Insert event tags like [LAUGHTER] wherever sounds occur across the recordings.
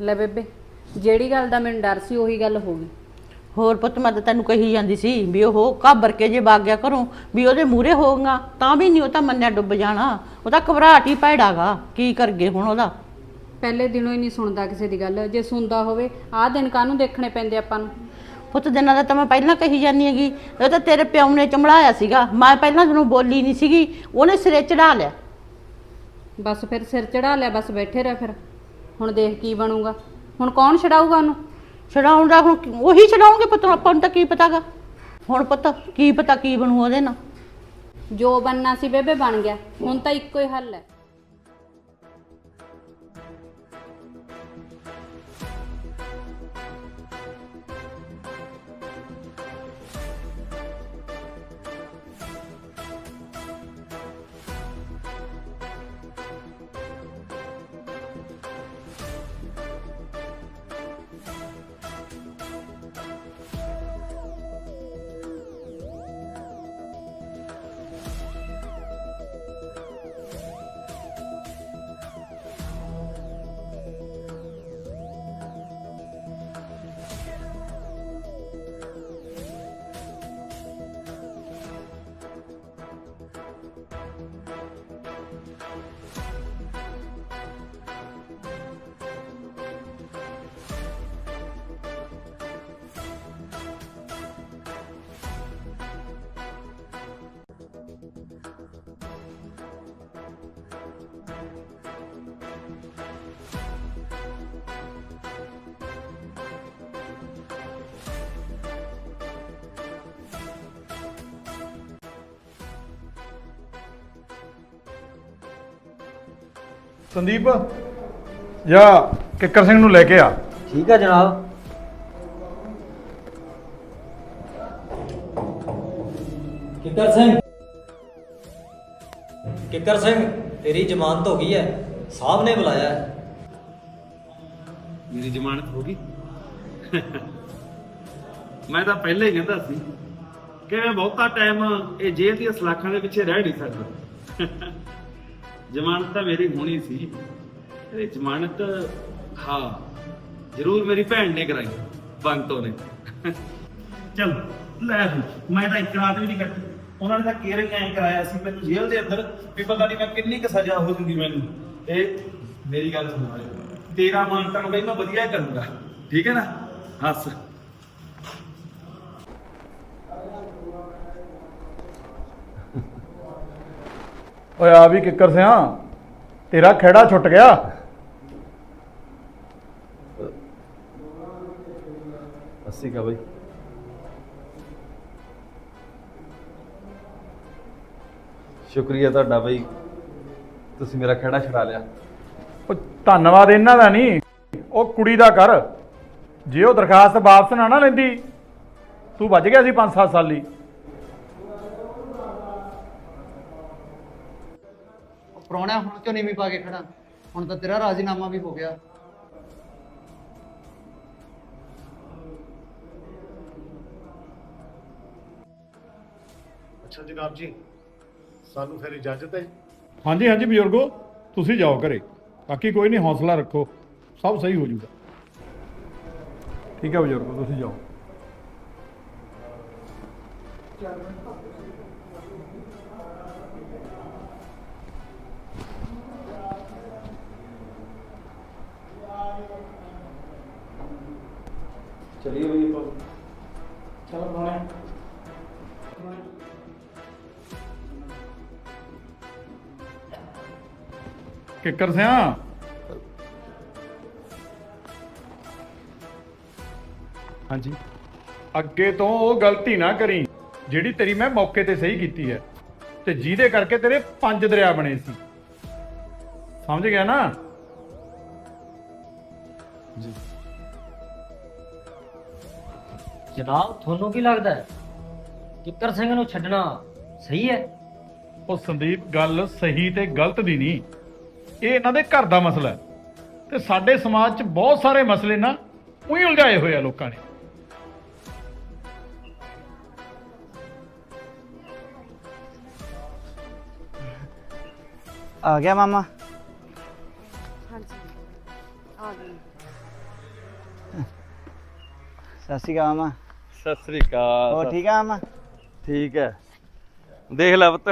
ਲੈ ਬੇਬੇ ਜਿਹੜੀ ਗੱਲ ਦਾ ਮੈਨੂੰ ਡਰ ਸੀ ਉਹੀ ਗੱਲ ਹੋ ਗਈ। ਹੋਰ ਪੁੱਤ ਮੈਂ ਤਾਂ ਤੈਨੂੰ ਕਹੀ ਜਾਂਦੀ ਸੀ ਵੀ ਉਹ ਘਾਬਰ ਕੇ ਜੇ ਵਗ ਗਿਆ ਘਰੋਂ ਵੀ ਉਹਦੇ ਮੂਰੇ ਹੋਊਗਾ ਤਾਂ ਵੀ ਨਹੀਂ ਉਹ ਤਾਂ ਮੰਨਿਆ ਡੁੱਬ ਜਾਣਾ। ਉਹ ਤਾਂ ਘਬਰਾਹਟ ਹੀ ਪੈੜਾਗਾ ਕੀ ਕਰਗੇ ਹੁਣ ਉਹਦਾ? ਪਹਿਲੇ ਦਿਨੋਂ ਹੀ ਨਹੀਂ ਸੁਣਦਾ ਕਿਸੇ ਦੀ ਗੱਲ ਜੇ ਸੁਣਦਾ ਹੋਵੇ ਆਹ ਦਿਨ ਕਾਹਨੂੰ ਦੇਖਣੇ ਪੈਂਦੇ ਆਪਾਂ ਨੂੰ? ਪੁੱਤ ਦਿਨਾਂ ਦਾ ਤਾਂ ਮੈਂ ਪਹਿਲਾਂ ਕਹੀ ਜਾਂਦੀ ਹੈਗੀ ਉਹ ਤਾਂ ਤੇਰੇ ਪਿਓ ਨੇ ਚਮੜਾਇਆ ਸੀਗਾ ਮੈਂ ਪਹਿਲਾਂ ਤੈਨੂੰ ਬੋਲੀ ਨਹੀਂ ਸੀਗੀ ਉਹਨੇ ਸਿਰੇ ਚੜਾ ਲਿਆ। ਬਸ ਫਿਰ ਸਿਰ ਚੜਾ ਲਿਆ ਬਸ ਬੈਠੇ ਰਹਿ ਫਿਰ। ਹੁਣ ਦੇਖ ਕੀ ਬਣੂਗਾ। ਹੁਣ ਕੌਣ ਛਡਾਊਗਾ ਉਹਨੂੰ? ਛਡਾਉਣ ਦਾ ਹੁਣ ਕੀ- ਉਹੀ ਛਡਾਉਂਗੇ ਪੁੱਤ, ਆਪਾਂ ਨੂੰ ਤਾਂ ਕੀ ਪਤਾਗਾ? ਹੁਣ ਪੁੱਤ, ਕੀ ਪਤਾ ਕੀ ਬਣੂ ਉਹਦੇ ਨਾਲ। ਜੋ ਬੰਨਾ ਸੀ ਬੇਬੇ ਬਣ ਗਿਆ। ਹੁਣ ਤਾਂ ਇੱਕੋ ਹੀ ਹੱਲ ਹੈ। ਸੰਦੀਪ ਜਾਂ ਕਿੱਕਰ ਸਿੰਘ ਨੂੰ ਲੈ ਕੇ ਆ। ਠੀਕ ਹੈ ਜਨਾਬ। ਕਿੱਕਰ ਸਿੰਘ। ਕਿੱਕਰ ਸਿੰਘ ਤੇਰੀ ਜ਼ਮਾਨਤ ਹੋ ਗਈ ਹੈ ਸਾਹਿਬ ਨੇ ਬੁਲਾਇਆ ਹੈ ਮੇਰੀ ਜ਼ਮਾਨਤ ਹੋ ਗਈ? ਮੈਂ ਤਾਂ ਪਹਿਲਾਂ ਹੀ ਕਹਿੰਦਾ ਸੀ ਕਿ ਮੈਂ ਬਹੁਤਾ ਟਾਈਮ ਇਹ ਜੇਲ੍ਹ ਦੀਆਂ ਸਲਾਖਾਂ ਦੇ ਪਿੱਛੇ ਰਹਿ ਨਹੀਂ ਸਕਦਾ। ਜ਼ਮਾਨਤ ਤਾਂ ਮੇਰੀ ਹੋਣੀ ਸੀ। ਇਹ ਜ਼ਮਾਨਤ ਹਾਂ ਜ਼ਰੂਰ ਮੇਰੀ ਭੈਣ ਨੇ ਕਰਾਈ ਬੰਤੋ ਨੇ। ਚਲ ਲੈ ਮੈਂ ਤਾਂ ਇੱਕ ਰਾਤ ਵੀ ਨਹੀਂ ਕੱਟੀ। ਉਹਨਾਂ ਨੇ ਤਾਂ ਕੇਅਰਿੰਗ ਐਂ ਕਰਾਇਆ ਸੀ ਮੈਨੂੰ ਜੇਲ੍ਹ ਦੇ ਅੰਦਰ ਵੀ ਪਤਾ ਨਹੀਂ ਮੈਂ ਕਿੰਨੀ ਕੁ ਸਜ਼ਾ ਹੋ ਜੂਗੀ ਮੈਨੂੰ। ਇਹ ਮੇਰੀ ਗੱਲ ਸੁਣ। ਤੇਰਾ ਮਨ ਤਾਂ ਮੈਂ ਵਧੀਆ ਕਰੂੰਗਾ। ਠੀਕ ਹੈ ਨਾ? ਹੱਸ ਓਏ ਆ ਵੀ ਕਿੱਕਰ ਸਿਆ ਤੇਰਾ ਖੇੜਾ ਛੁੱਟ ਗਿਆ। ਅੱਸੀ ਕਾ ਬਈ। ਸ਼ੁਕਰੀਆ ਤੁਹਾਡਾ ਬਈ ਤੁਸੀਂ ਮੇਰਾ ਖੇੜਾ ਛੁਡਾ ਲਿਆ। ਉਹ ਧੰਨਵਾਦ ਇਹਨਾਂ ਦਾ ਨਹੀਂ ਉਹ ਕੁੜੀ ਦਾ ਕਰ। ਜੇ ਉਹ ਦਰਖਾਸਤ ਵਾਪਸ ਨਾ ਨਾ ਲੈਂਦੀ ਤੂੰ ਵੱਜ ਗਿਆ ਸੀ 5-7 ਸਾਲੀ ਪ੍ਰਾਹੁਣਾ ਹੁਣ ਕਿਉਂ ਨੀਵੀਂ ਪਾ ਕੇ ਖੜਾ? ਹੁਣ ਤਾਂ ਤੇਰਾ ਰਾਜ਼ੀਨਾਮਾ ਵੀ ਹੋ ਗਿਆ। ਅੱਛਾ ਜਨਾਬ ਜੀ ਸਾਨੂੰ ਫਿਰ ਇਜਾਜ਼ਤ ਹੈ ਹਾਂਜੀ ਹਾਂਜੀ ਬਜ਼ੁਰਗੋ ਤੁਸੀਂ ਜਾਓ ਘਰੇ। ਬਾਕੀ ਕੋਈ ਨਹੀਂ ਹੌਸਲਾ ਰੱਖੋ। ਸਭ ਸਹੀ ਹੋ ਜਾਊਗਾ ਠੀਕ ਹੈ ਬਜ਼ੁਰਗੋ ਤੁਸੀਂ ਜਾਓ। ਚਲਿਏ ਬਈ ਆਪਾਂ। ਚਲ ਬਣਾਉਣੇ ਕਿੱਕਰ ਸਿਆ? ਹਾਂਜੀ। ਅੱਗੇ ਤੋਂ ਉਹ ਗਲਤੀ ਨਾ ਕਰੀ, ਜਿਹੜੀ ਤੇਰੀ ਮੈਂ ਮੌਕੇ ਤੇ ਸਹੀ ਕੀਤੀ ਹੈ। ਤੇ ਜਿਹਦੇ ਕਰਕੇ ਤੇਰੇ ਪੰਜ ਦਰਿਆ ਬਣੇ ਸੀ। ਸਮਝ ਗਿਆ ਨਾ? ਜਨਾਬ ਤੁਹਾਨੂੰ ਕੀ ਲੱਗਦਾ ਹੈ ਕਿੱਕਰ ਸਿੰਘ ਨੂੰ ਛੱਡਣਾ ਸਹੀ ਹੈ? ਉਹ ਸੰਦੀਪ ਗੱਲ ਸਹੀ ਤੇ ਗਲਤ ਦੀ ਨਹੀਂ। ਇਹ ਇਹਨਾਂ ਦੇ ਘਰ ਦਾ ਮਸਲਾ ਹੈ। ਤੇ ਸਾਡੇ ਸਮਾਜ 'ਚ ਬਹੁਤ ਸਾਰੇ ਮਸਲੇ ਨਾ ਉਹੀ ਉਲਝਾਏ ਹੋਏ ਆ ਲੋਕਾਂ ਨੇ। ਆ ਗਿਆ ਮਾਮਾ। ਹਾਂਜੀ। ਆ ਗਈ। ਸਤਿ ਸ਼੍ਰੀ ਅਕਾਲ ਮਾਂ ਸਤਿ ਸ੍ਰੀ ਅਕਾਲ ਹੋਰ ਠੀਕ ਆ ਮਾਂ ਠੀਕ ਹੈ। ਦੇਖ ਲੈ ਪੁੱਤ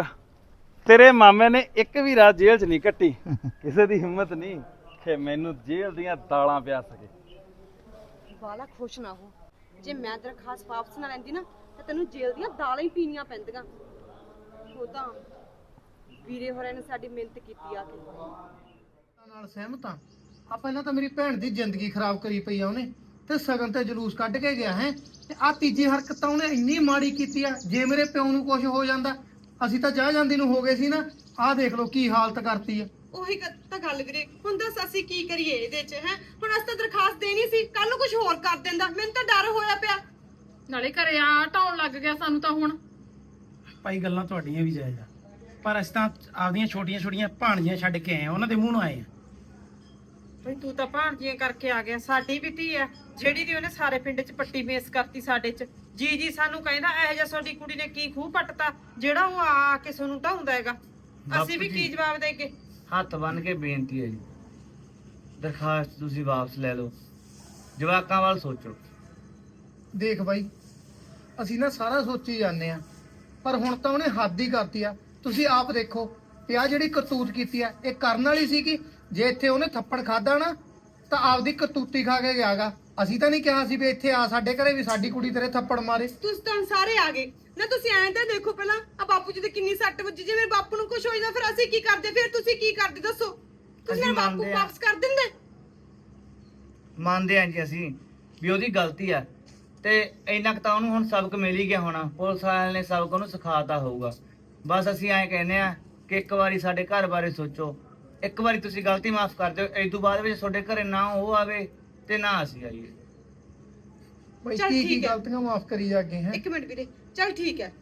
ਤੇਰੇ ਮਾਮੇ ਨੇ ਇੱਕ ਵੀ ਰਾਤ ਜੇਲ੍ਹ 'ਚ ਨਹੀਂ ਕੱਟੀ [LAUGHS] ਕਿਸੇ ਦੀ ਹਿੰਮਤ ਨਹੀਂ ਕਿ ਮੈਨੂੰ ਜੇਲ੍ਹ ਦੀਆਂ ਦਾਲਾਂ ਪਿਆ ਸਕੇ। ਵਾਲਾ ਖੁਸ਼ ਨਾ ਹੋ। ਜੇ ਮੈਂ ਦਰਖਾਸਤ ਵਾਪਸ ਨਾ ਲੈਂਦੀ ਨਾ ਤਾਂ ਤੈਨੂੰ ਜੇਲ੍ਹ ਦੀਆਂ ਦਾਲਾਂ ਹੀ ਪੀਣੀਆਂ ਪੈਂਦੀਆਂ। ਉਹ ਤਾਂ ਵੀਰੇ ਹੋਰਾਂ ਨੇ ਸਾਡੀ ਮਿਹਨਤ ਕੀਤੀ ਆ ਕੇ। ਨਾਲ ਸਹਿਮਤ ਆ ਆ ਪਹਿਲਾਂ ਤਾਂ ਮੇਰੀ ਭੈਣ ਦੀ ਜ਼ਿੰਦਗੀ ਖਰਾਬ ਕਰੀ ਪਈ ਆ ਉਹਨੇ। ਤੇ ਸਗਨ ਤੇ ਜਲੂਸ ਕੱਢ ਕੇ ਗਿਆ ਹੈ। ਤੇ ਆ ਤੀਜੀ ਹਰਕਤ ਤਾਂ ਉਹਨੇ ਇੰਨੀ ਮਾੜੀ ਕੀਤੀ ਆ ਜੇ ਮੇਰੇ ਪਿਓ ਨੂੰ ਕੁਝ ਹੋ ਜਾਂਦਾ ਅਸੀਂ ਤਾਂ ਚਾਹ ਜਾਂਦੀ ਨੂੰ ਹੋ ਗਏ ਸੀ ਨਾ ਆਹ ਦੇਖ ਲਓ ਕੀ ਹਾਲਤ ਕਰਤੀ ਆ। ਉਹੀ ਗ- ਤਾਂ ਗੱਲ ਵੀਰੇ ਹੁਣ ਦੱਸ ਅਸੀਂ ਕੀ ਕਰੀਏ ਇਹਦੇ 'ਚ ਹੈ? ਹੁਣ ਅਸੀਂ ਤਾਂ ਦਰਖਾਸਤ ਦੇਣੀ ਸੀ ਕੱਲ ਨੂੰ ਕੁਝ ਹੋਰ ਕਰ ਦਿੰਦਾ ਮੈਨੂੰ ਤਾਂ ਡਰ ਹੋਇਆ ਪਿਆ। ਨਾਲੇ ਘਰੇ ਆ ਢਾਉਣ ਲੱਗ ਗਿਆ ਸਾਨੂੰ ਤਾਂ ਹੁਣ। ਭਾਈ ਗੱਲਾਂ ਤੁਹਾਡੀਆਂ ਵੀ ਜਾਇਜ਼ ਆ। ਪਰ ਅਸੀਂ ਤਾਂ ਆਪਦੀਆਂ ਛੋਟੀਆਂ ਛੋਟੀਆਂ ਭਾਣਜੀਆਂ ਛੱਡ ਕੇ ਆਏ ਆ ਉਹਨਾਂ ਦੇ ਮੂੰਹ ਨੂੰ ਆਏ ਆ। ਬਈ ਤੂੰ ਤਾਂ ਭਾਂਜੀਆਂ ਕਰਕੇ ਆ ਗਿਆ ਸਾਡੀ ਵੀ ਧੀ ਆ। ਜਿਹੜੀ ਦੀ ਉਹਨੇ ਸਾਰੇ ਪਿੰਡ 'ਚ ਪੱਟੀ ਮੇਸ ਕਰਤੀ ਸਾਡੇ 'ਚ। ਜੀ ਜੀ ਸਾਨੂੰ ਕਹਿੰਦਾ ਇਹੋ ਜਿਹਾ ਤੁਹਾਡੀ ਕੁੜੀ ਨੇ ਕੀ ਖੂਹ ਪੱਟਤਾ ਜਿਹੜਾ ਉਹ ਆ ਆ ਕੇ ਸਾਨੂੰ ਢਾਉਂਦਾ ਹੈਗਾ। ਅਸੀਂ ਵੀ ਕੀ ਜਵਾਬ ਦੇ ਕੇ? ਹੱਥ ਬੰਨ ਕੇ ਬੇਨਤੀ ਹੈ ਜੀ। ਦਰਖਾਸਤ ਤੁਸੀਂ ਵਾਪਸ ਲੈ ਲਓ। ਜਵਾਕਾਂ ਵੱਲ ਸੋਚੋ। ਦੇਖ ਬਾਈ ਅਸੀਂ ਨਾ ਸਾਰਾ ਸੋਚੀ ਜਾਂਦੇ ਆ ਪਰ ਹੁਣ ਤਾਂ ਉਹਨੇ ਹੱਦ ਹੀ ਕਰਤੀ ਆ। ਤੁਸੀਂ ਆਪ ਦੇਖੋ ਤੇ ਆ ਜਿਹੜੀ ਕਰਤੂਤ ਕੀਤੀ ਆ ਇਹ ਕਰਨ ਵਾਲੀ ਸੀ ਕਿ ਜੇ ਇੱਥੇ ਉਹਨੇ ਥੱਪੜ ਖਾਦਾ ਨਾ ਤਾਂ ਆਪਦੀ ਕਰਤੂਤੀ ਖਾ ਕੇ ਗਿਆਗਾ। ਅਸੀਂ ਤਾਂ ਨਹੀਂ ਕਿਹਾ ਸੀ ਵੀ ਇੱਥੇ ਆ ਸਾਡੇ ਘਰੇ ਵੀ ਸਾਡੀ ਕੁੜੀ ਤੇਰੇ ਥੱਪੜ ਮਾਰੇ। ਤੁਸੀਂ ਤਾਂ ਸਾਰੇ ਆ ਗਏ। ਨਾ ਤੁਸੀਂ ਐਂ ਤਾਂ ਦੇਖੋ ਪਹਿਲਾਂ ਆ ਬਾਪੂ ਜੀ ਦੇ ਕਿੰਨੀ ਸੱਟ ਵੱਜੀ। ਜੇ ਮੇਰੇ ਬਾਪੂ ਨੂੰ ਕੁਝ ਹੋ ਜਾਂਦਾ ਫਿਰ ਅਸੀਂ ਕੀ ਕਰਦੇ? ਫਿਰ ਤੁਸੀਂ ਕੀ ਕਰਦੇ? ਦੱਸੋ। ਤੁਸੀਂ ਮੇਰੇ ਬਾਪੂ ਨੂੰ ਆ। ਵਾਪਸ ਕਰ ਦਿੰਦੇ। ਮੰਨਦੇ ਹਾਂ ਜੀ ਅਸੀਂ ਵੀ ਉਹਦੀ ਗਲਤੀ ਆ। ਤੇ ਇੰਨਾ ਕੁ ਤਾਂ ਉਹਨੂੰ ਹੁਣ ਸਬਕ ਮਿਲ ਹੀ ਗਿਆ ਹੋਣਾ। ਪੁਲਿਸ ਵਾਲਿਆਂ ਨੇ ਸਬਕ ਉਹਨੂੰ ਸਿਖਾਤਾ ਹੋਊਗਾ। ਬਸ ਅਸੀਂ ਐਂ ਕਹਿੰਦੇ ਆ ਕਿ ਇੱਕ ਵਾਰੀ ਸਾਡੇ ਘਰ ਬਾਰੇ ਸੋਚੋ। ਇੱਕ ਵਾਰੀ ਤੁਸੀਂ ਗਲਤੀ ਮਾਫ ਕਰ ਦਿਓ ਇਸ ਤੋਂ ਬਾਅਦ ਵਿੱਚ ਤੁਹਾਡੇ ਘਰੇ ਨਾ ਉਹ ਆਵੇ ਤੇ ਨਾ ਅਸੀਂ ਆਈਏ। ਬਈ ਚੱਲ ਕੀ ਕੀ ਠੀਕ ਹੈ। ਗਲਤੀਆਂ ਮਾਫ ਕਰੀ ਜਾ ਅੱਗੇ ਹੈ? ਇੱਕ ਮਿੰਟ ਵੀਰੇ ਚਲ ਠੀਕ ਹੈ।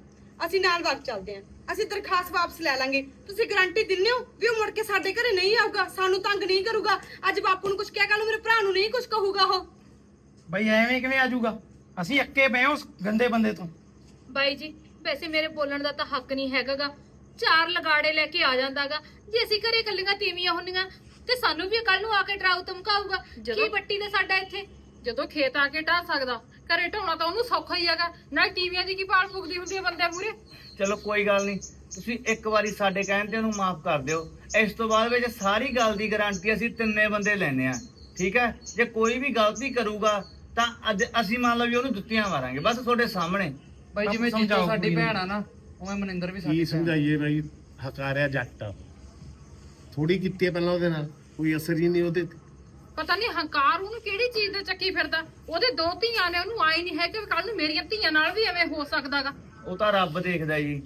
ਅਸੀਂ ਨਾਲ ਵਗ ਚੱਲਦੇ ਆਂ ਅਸੀਂ ਦਰਖਾਸਤ ਵਾਪਸ ਲੈ ਲਾਂਗੇ। ਤੁਸੀਂ ਗਾਰੰਟੀ ਦਿੰਦੇ ਹੋ ਵੀ ਉਹ ਮੁੜ ਕੇ ਸਾਡੇ ਘਰੇ ਨਹੀਂ ਆਊਗਾ ਸਾਨੂੰ ਤੰਗ ਨਹੀਂ ਕਰੂਗਾ। ਅੱਜ ਬਾਪੂ ਨੂੰ ਕੁਝ ਕਿਹਾ ਕੱਲ ਮੇਰੇ ਭਰਾ ਨੂੰ ਨਹੀਂ ਕੁਝ ਕਹੂਗਾ ਉਹ। ਬਈ ਐਵੇਂ ਕਿਵੇਂ ਆਜੂਗਾ? ਅਸੀਂ ਅੱਕੇ ਪਏ ਹਾਂ ਉਸ ਗੰਦੇ ਬੰਦੇ ਤੋਂ। ਬਾਈ ਜੀ ਵੈਸੇ ਮੇਰੇ ਬੋਲਣ ਦਾ ਤਾਂ ਹੱਕ ਨਹੀਂ ਹੈਗਾਗਾ। ਚਾਰ ਲਗਾੜੇ ਲੈ ਕੇ ਆ ਜਾਂਦਾਗਾ। ਜੇ ਅਸੀਂ ਘਰੇ ਕੱਲੀਆਂ ਤੀਵੀਆਂ ਹੁੰਨੀਆਂ ਤੇ ਸਾਨੂੰ ਵੀ ਕੱਲ ਨੂੰ ਆ ਕੇ ਡਰਾਉ ਧਮਕਾਊਗਾ। ਕੀ ਬੱਟੀ ਦੇ ਸਾਡਾ ਇੱਥੇ? ਜਦੋਂ ਖੇਤ ਆ ਕੇ ਢਾ ਸਕਦਾ ਘਰੇ ਢਾਉਣਾ ਤਾਂ ਉਹਨੂੰ ਸੌਖਾ ਹੀ ਹੈਗਾ। ਨਾ ਟੀਵੀਆਂ ਦੀ ਕੀ ਪਾਲ ਪੁੱਗਦੀ ਹੁੰਦੀ ਹੈ ਬੰਦੇ ਮੂਰੇ ਚਲੋ ਕੋਈ ਗੱਲ ਨਹੀਂ ਤੁਸੀਂ ਇੱਕ ਵਾਰੀ ਸਾਡੇ ਕਹਿਣ ਤੇ ਉਹਨੂੰ ਮਾਫ ਕਰ ਦਿਓ। ਇਸ ਤੋਂ ਬਾਅਦ ਵਿੱਚ ਸਾਰੀ ਗੱਲ ਦੀ ਗਾਰੰਟੀ ਅਸੀਂ ਤਿੰਨੇ ਬੰਦੇ ਲੈਨੇ ਆ ਠੀਕ ਹੈ? ਜੇ ਕੋਈ ਵੀ ਗਲਤੀ ਕਰੂਗਾ ਤਾਂ ਅੱਜ ਅਸੀਂ ਮੰਨ ਲਓ ਵੀ ਉਹਨੂੰ ਜੁੱਤੀਆਂ ਮਾਰਾਂਗੇ। ਬਸ ਤੁਹਾਡੇ ਸਾਹਮਣੇ। ਬਾਈ ਜਿਵੇਂ ਜੀਤੋ ਸਾਡੀ ਭੈਣ ਆ ਨਾ ਉਵੇਂ ਮਨਿੰਦਰ ਵੀ ਕੀ ਸਮਝਾਈਏ ਬਾਈ? ਹਕਾਰਿਆ ਜੱਟ ਥੋੜੀ ਕੀਤੀ ਹੈ ਪਹਿਲਾਂ ਉਹਦੇ ਨਾਲ। ਕੋਈ ਅਸਰ ਹੀ ਨਹੀਂ ਉਹਦੇ ਤੇ। ਪਤਾ ਨਹੀਂ ਹੰਕਾਰ ਉਹਨੂੰ ਕਿਹੜੀ ਚੀਜ਼ ਦਾ ਚੱਕੀ ਫਿਰਦਾ? ਉਹਦੇ ਦੋ ਧੀਆਂ ਨੇ ਉਹਨੂੰ ਆਈ ਨਹੀਂ ਹੈ ਕਿ ਕੱਲ ਨੂੰ ਮੇਰੀਆਂ ਧੀਆਂ ਨਾਲ ਵੀ ਐਵੇਂ ਹੋ ਸਕਦਾਗਾ। ਉਹ ਤਾਂ ਰੱਬ ਦੇਖਦਾ ਜੀ।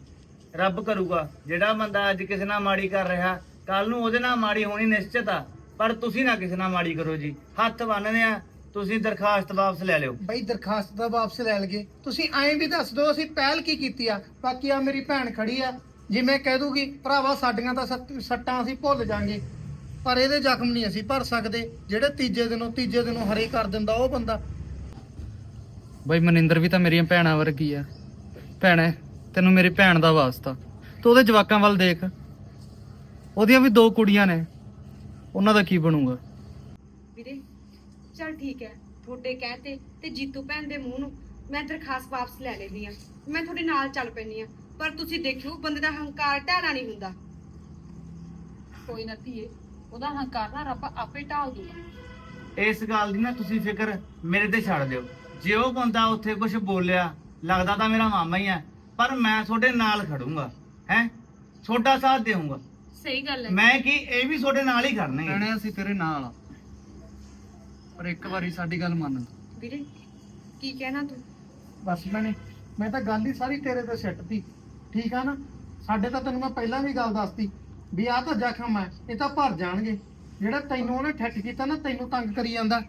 ਰੱਬ ਕਰੂਗਾ। ਜਿਹੜਾ ਬੰਦਾ ਅੱਜ ਕਿਸੇ ਨਾਲ ਮਾੜੀ ਕਰ ਰਿਹਾ ਕੱਲ ਨੂੰ ਉਹਦੇ ਨਾਲ ਮਾੜੀ ਹੋਣੀ ਨਿਸ਼ਚਿਤ ਆ। ਪਰ ਤੁਸੀਂ ਨਾ ਕਿਸੇ ਨਾਲ ਮਾੜੀ ਕਰੋ ਜੀ। ਹੱਥ ਬੰਨਦੇ ਆ। ਤੁਸੀਂ ਦਰਖਾਸਤ ਵਾਪਸ ਲੈ ਲਿਓ। ਬਈ ਦਰਖਾਸਤ ਦਾ ਵਾਪਸ ਲੈ ਲਗੇ ਤੁਸੀਂ ਐਂ ਵੀ ਦੱਸ ਦਿਓ ਅਸੀਂ ਪਹਿਲ ਕੀ ਕੀਤੀ ਆ? ਬਾਕੀ ਆ ਮੇਰੀ ਭੈਣ ਖੜੀ ਆ ਜਿਵੇਂ ਕਹਿ ਦੂਗੀ ਭਰਾਵਾ ਸਾਡੀਆਂ ਤਾਂ ਸੱਟ- ਸੱਟਾਂ ਅਸੀਂ ਭੁੱਲ ਜਾਾਂਗੇ। ਪਰ ਇਹਦੇ ਜ਼ਖਮ ਨਹੀਂ ਅਸੀਂ ਭਰ ਸਕਦੇ। ਜਿਹੜੇ ਤੀਜੇ ਦਿਨੋਂ ਤੀਜੇ ਦਿਨੋਂ ਹਰੇ ਕਰ ਦਿੰਦਾ ਉਹ ਬੰਦਾ। ਬਈ ਮਨਿੰਦਰ ਵੀ ਤਾਂ ਮੇਰੀਆਂ ਭੈਣਾਂ ਵਰਗੀ ਆ। ਭੈਣੇ ਤੈਨੂੰ ਮੇਰੀ ਭੈਣ ਦਾ ਵਾਸਤਾ। ਤੂੰ ਉਹਦੇ ਜਵਾਕਾਂ ਵੱਲ ਦੇਖ। ਉਹਦੀਆਂ ਵੀ ਦੋ ਕੁੜੀਆਂ ਨੇ। ਉਹਨਾਂ ਦਾ ਕੀ ਬਣੂਗਾ? ਠੀਕ ਹੈ ਤੁਹਾਡੇ ਕਹਤੇ ਤੇ ਜੀਤੂ ਭੈਣ ਦੇ ਮੂੰਹ ਨੂੰ ਮੈਂ ਦਰਖਾਸਤ ਵਾਪਸ ਲੈ ਲੈਂਦੀ ਆ ਮੈਂ ਤੁਹਾਡੇ ਨਾਲ ਚੱਲ ਪੈਂਦੀ ਆ ਪਰ ਤੁਸੀਂ ਦੇਖਿਓ ਬੰਦੇ ਦਾ ਹੰਕਾਰ ਢਾਣਾ ਨਹੀਂ ਹੁੰਦਾ। ਕੋਈ ਨਾ ਧੀਏ ਉਹਦਾ ਹੰਕਾਰ ਨਾ ਰੱਬ ਆਪੇ ਢਾਲ ਦੂਗਾ। ਇਸ ਗੱਲ ਦੀ ਨਾ ਤੁਸੀਂ ਫਿਕਰ ਮੇਰੇ ਤੇ ਛੱਡ ਦਿਓ। ਜੇ ਉਹ ਬੰਦਾ ਉੱਥੇ ਕੁਝ ਬੋਲਿਆ ਲੱਗਦਾ ਤਾਂ ਮੇਰਾ ਮਾਮਾ ਹੀ ਹੈ ਪਰ ਮੈਂ ਤੁਹਾਡੇ ਨਾਲ ਖੜੂੰਗਾ ਹੈ? ਤੁਹਾਡਾ ਸਾਥ ਦੇਵਾਂਗਾ ਸਹੀ ਗੱਲ ਹੈ। ਮੈਂ ਕੀ ਇਹ ਵੀ ਤੁਹਾਡੇ ਨਾਲ ਹੀ ਖੜਨਗੇ ਭੈਣੇ ਅਸੀਂ ਤੇਰੇ ਨਾਲ ਆ। ਪਰ ਇੱਕ ਵਾਰੀ ਸਾਡੀ ਗੱਲ ਮੰਨ ਵੀਰੇ ਕੀ ਕਹਿਣਾ ਤੂੰ? ਬਸ ਮੈਨੇ ਮੈਂ ਤਾਂ ਗੱਲ ਹੀ ਸਾਰੀ ਤੇਰੇ ਤੇ ਸਿੱਟਤੀ। ਠੀਕ ਆ ਨਾ? ਸਾਡੇ ਤਾਂ ਤੈਨੂੰ ਮੈਂ ਪਹਿਲਾਂ ਵੀ ਗੱਲ ਦੱਸਤੀ ਵੀ ਆਹ ਤਾਂ ਜ਼ਖਮ ਹੈ ਇਹ ਤਾਂ ਭਰ ਜਾਣਗੇ। ਜਿਹੜਾ ਤੈਨੂੰ ਉਹਨੇ ਠੱਠ ਕੀਤਾ ਨਾ ਤੈਨੂੰ ਤੰਗ ਕਰੀ ਜਾਂਦਾ।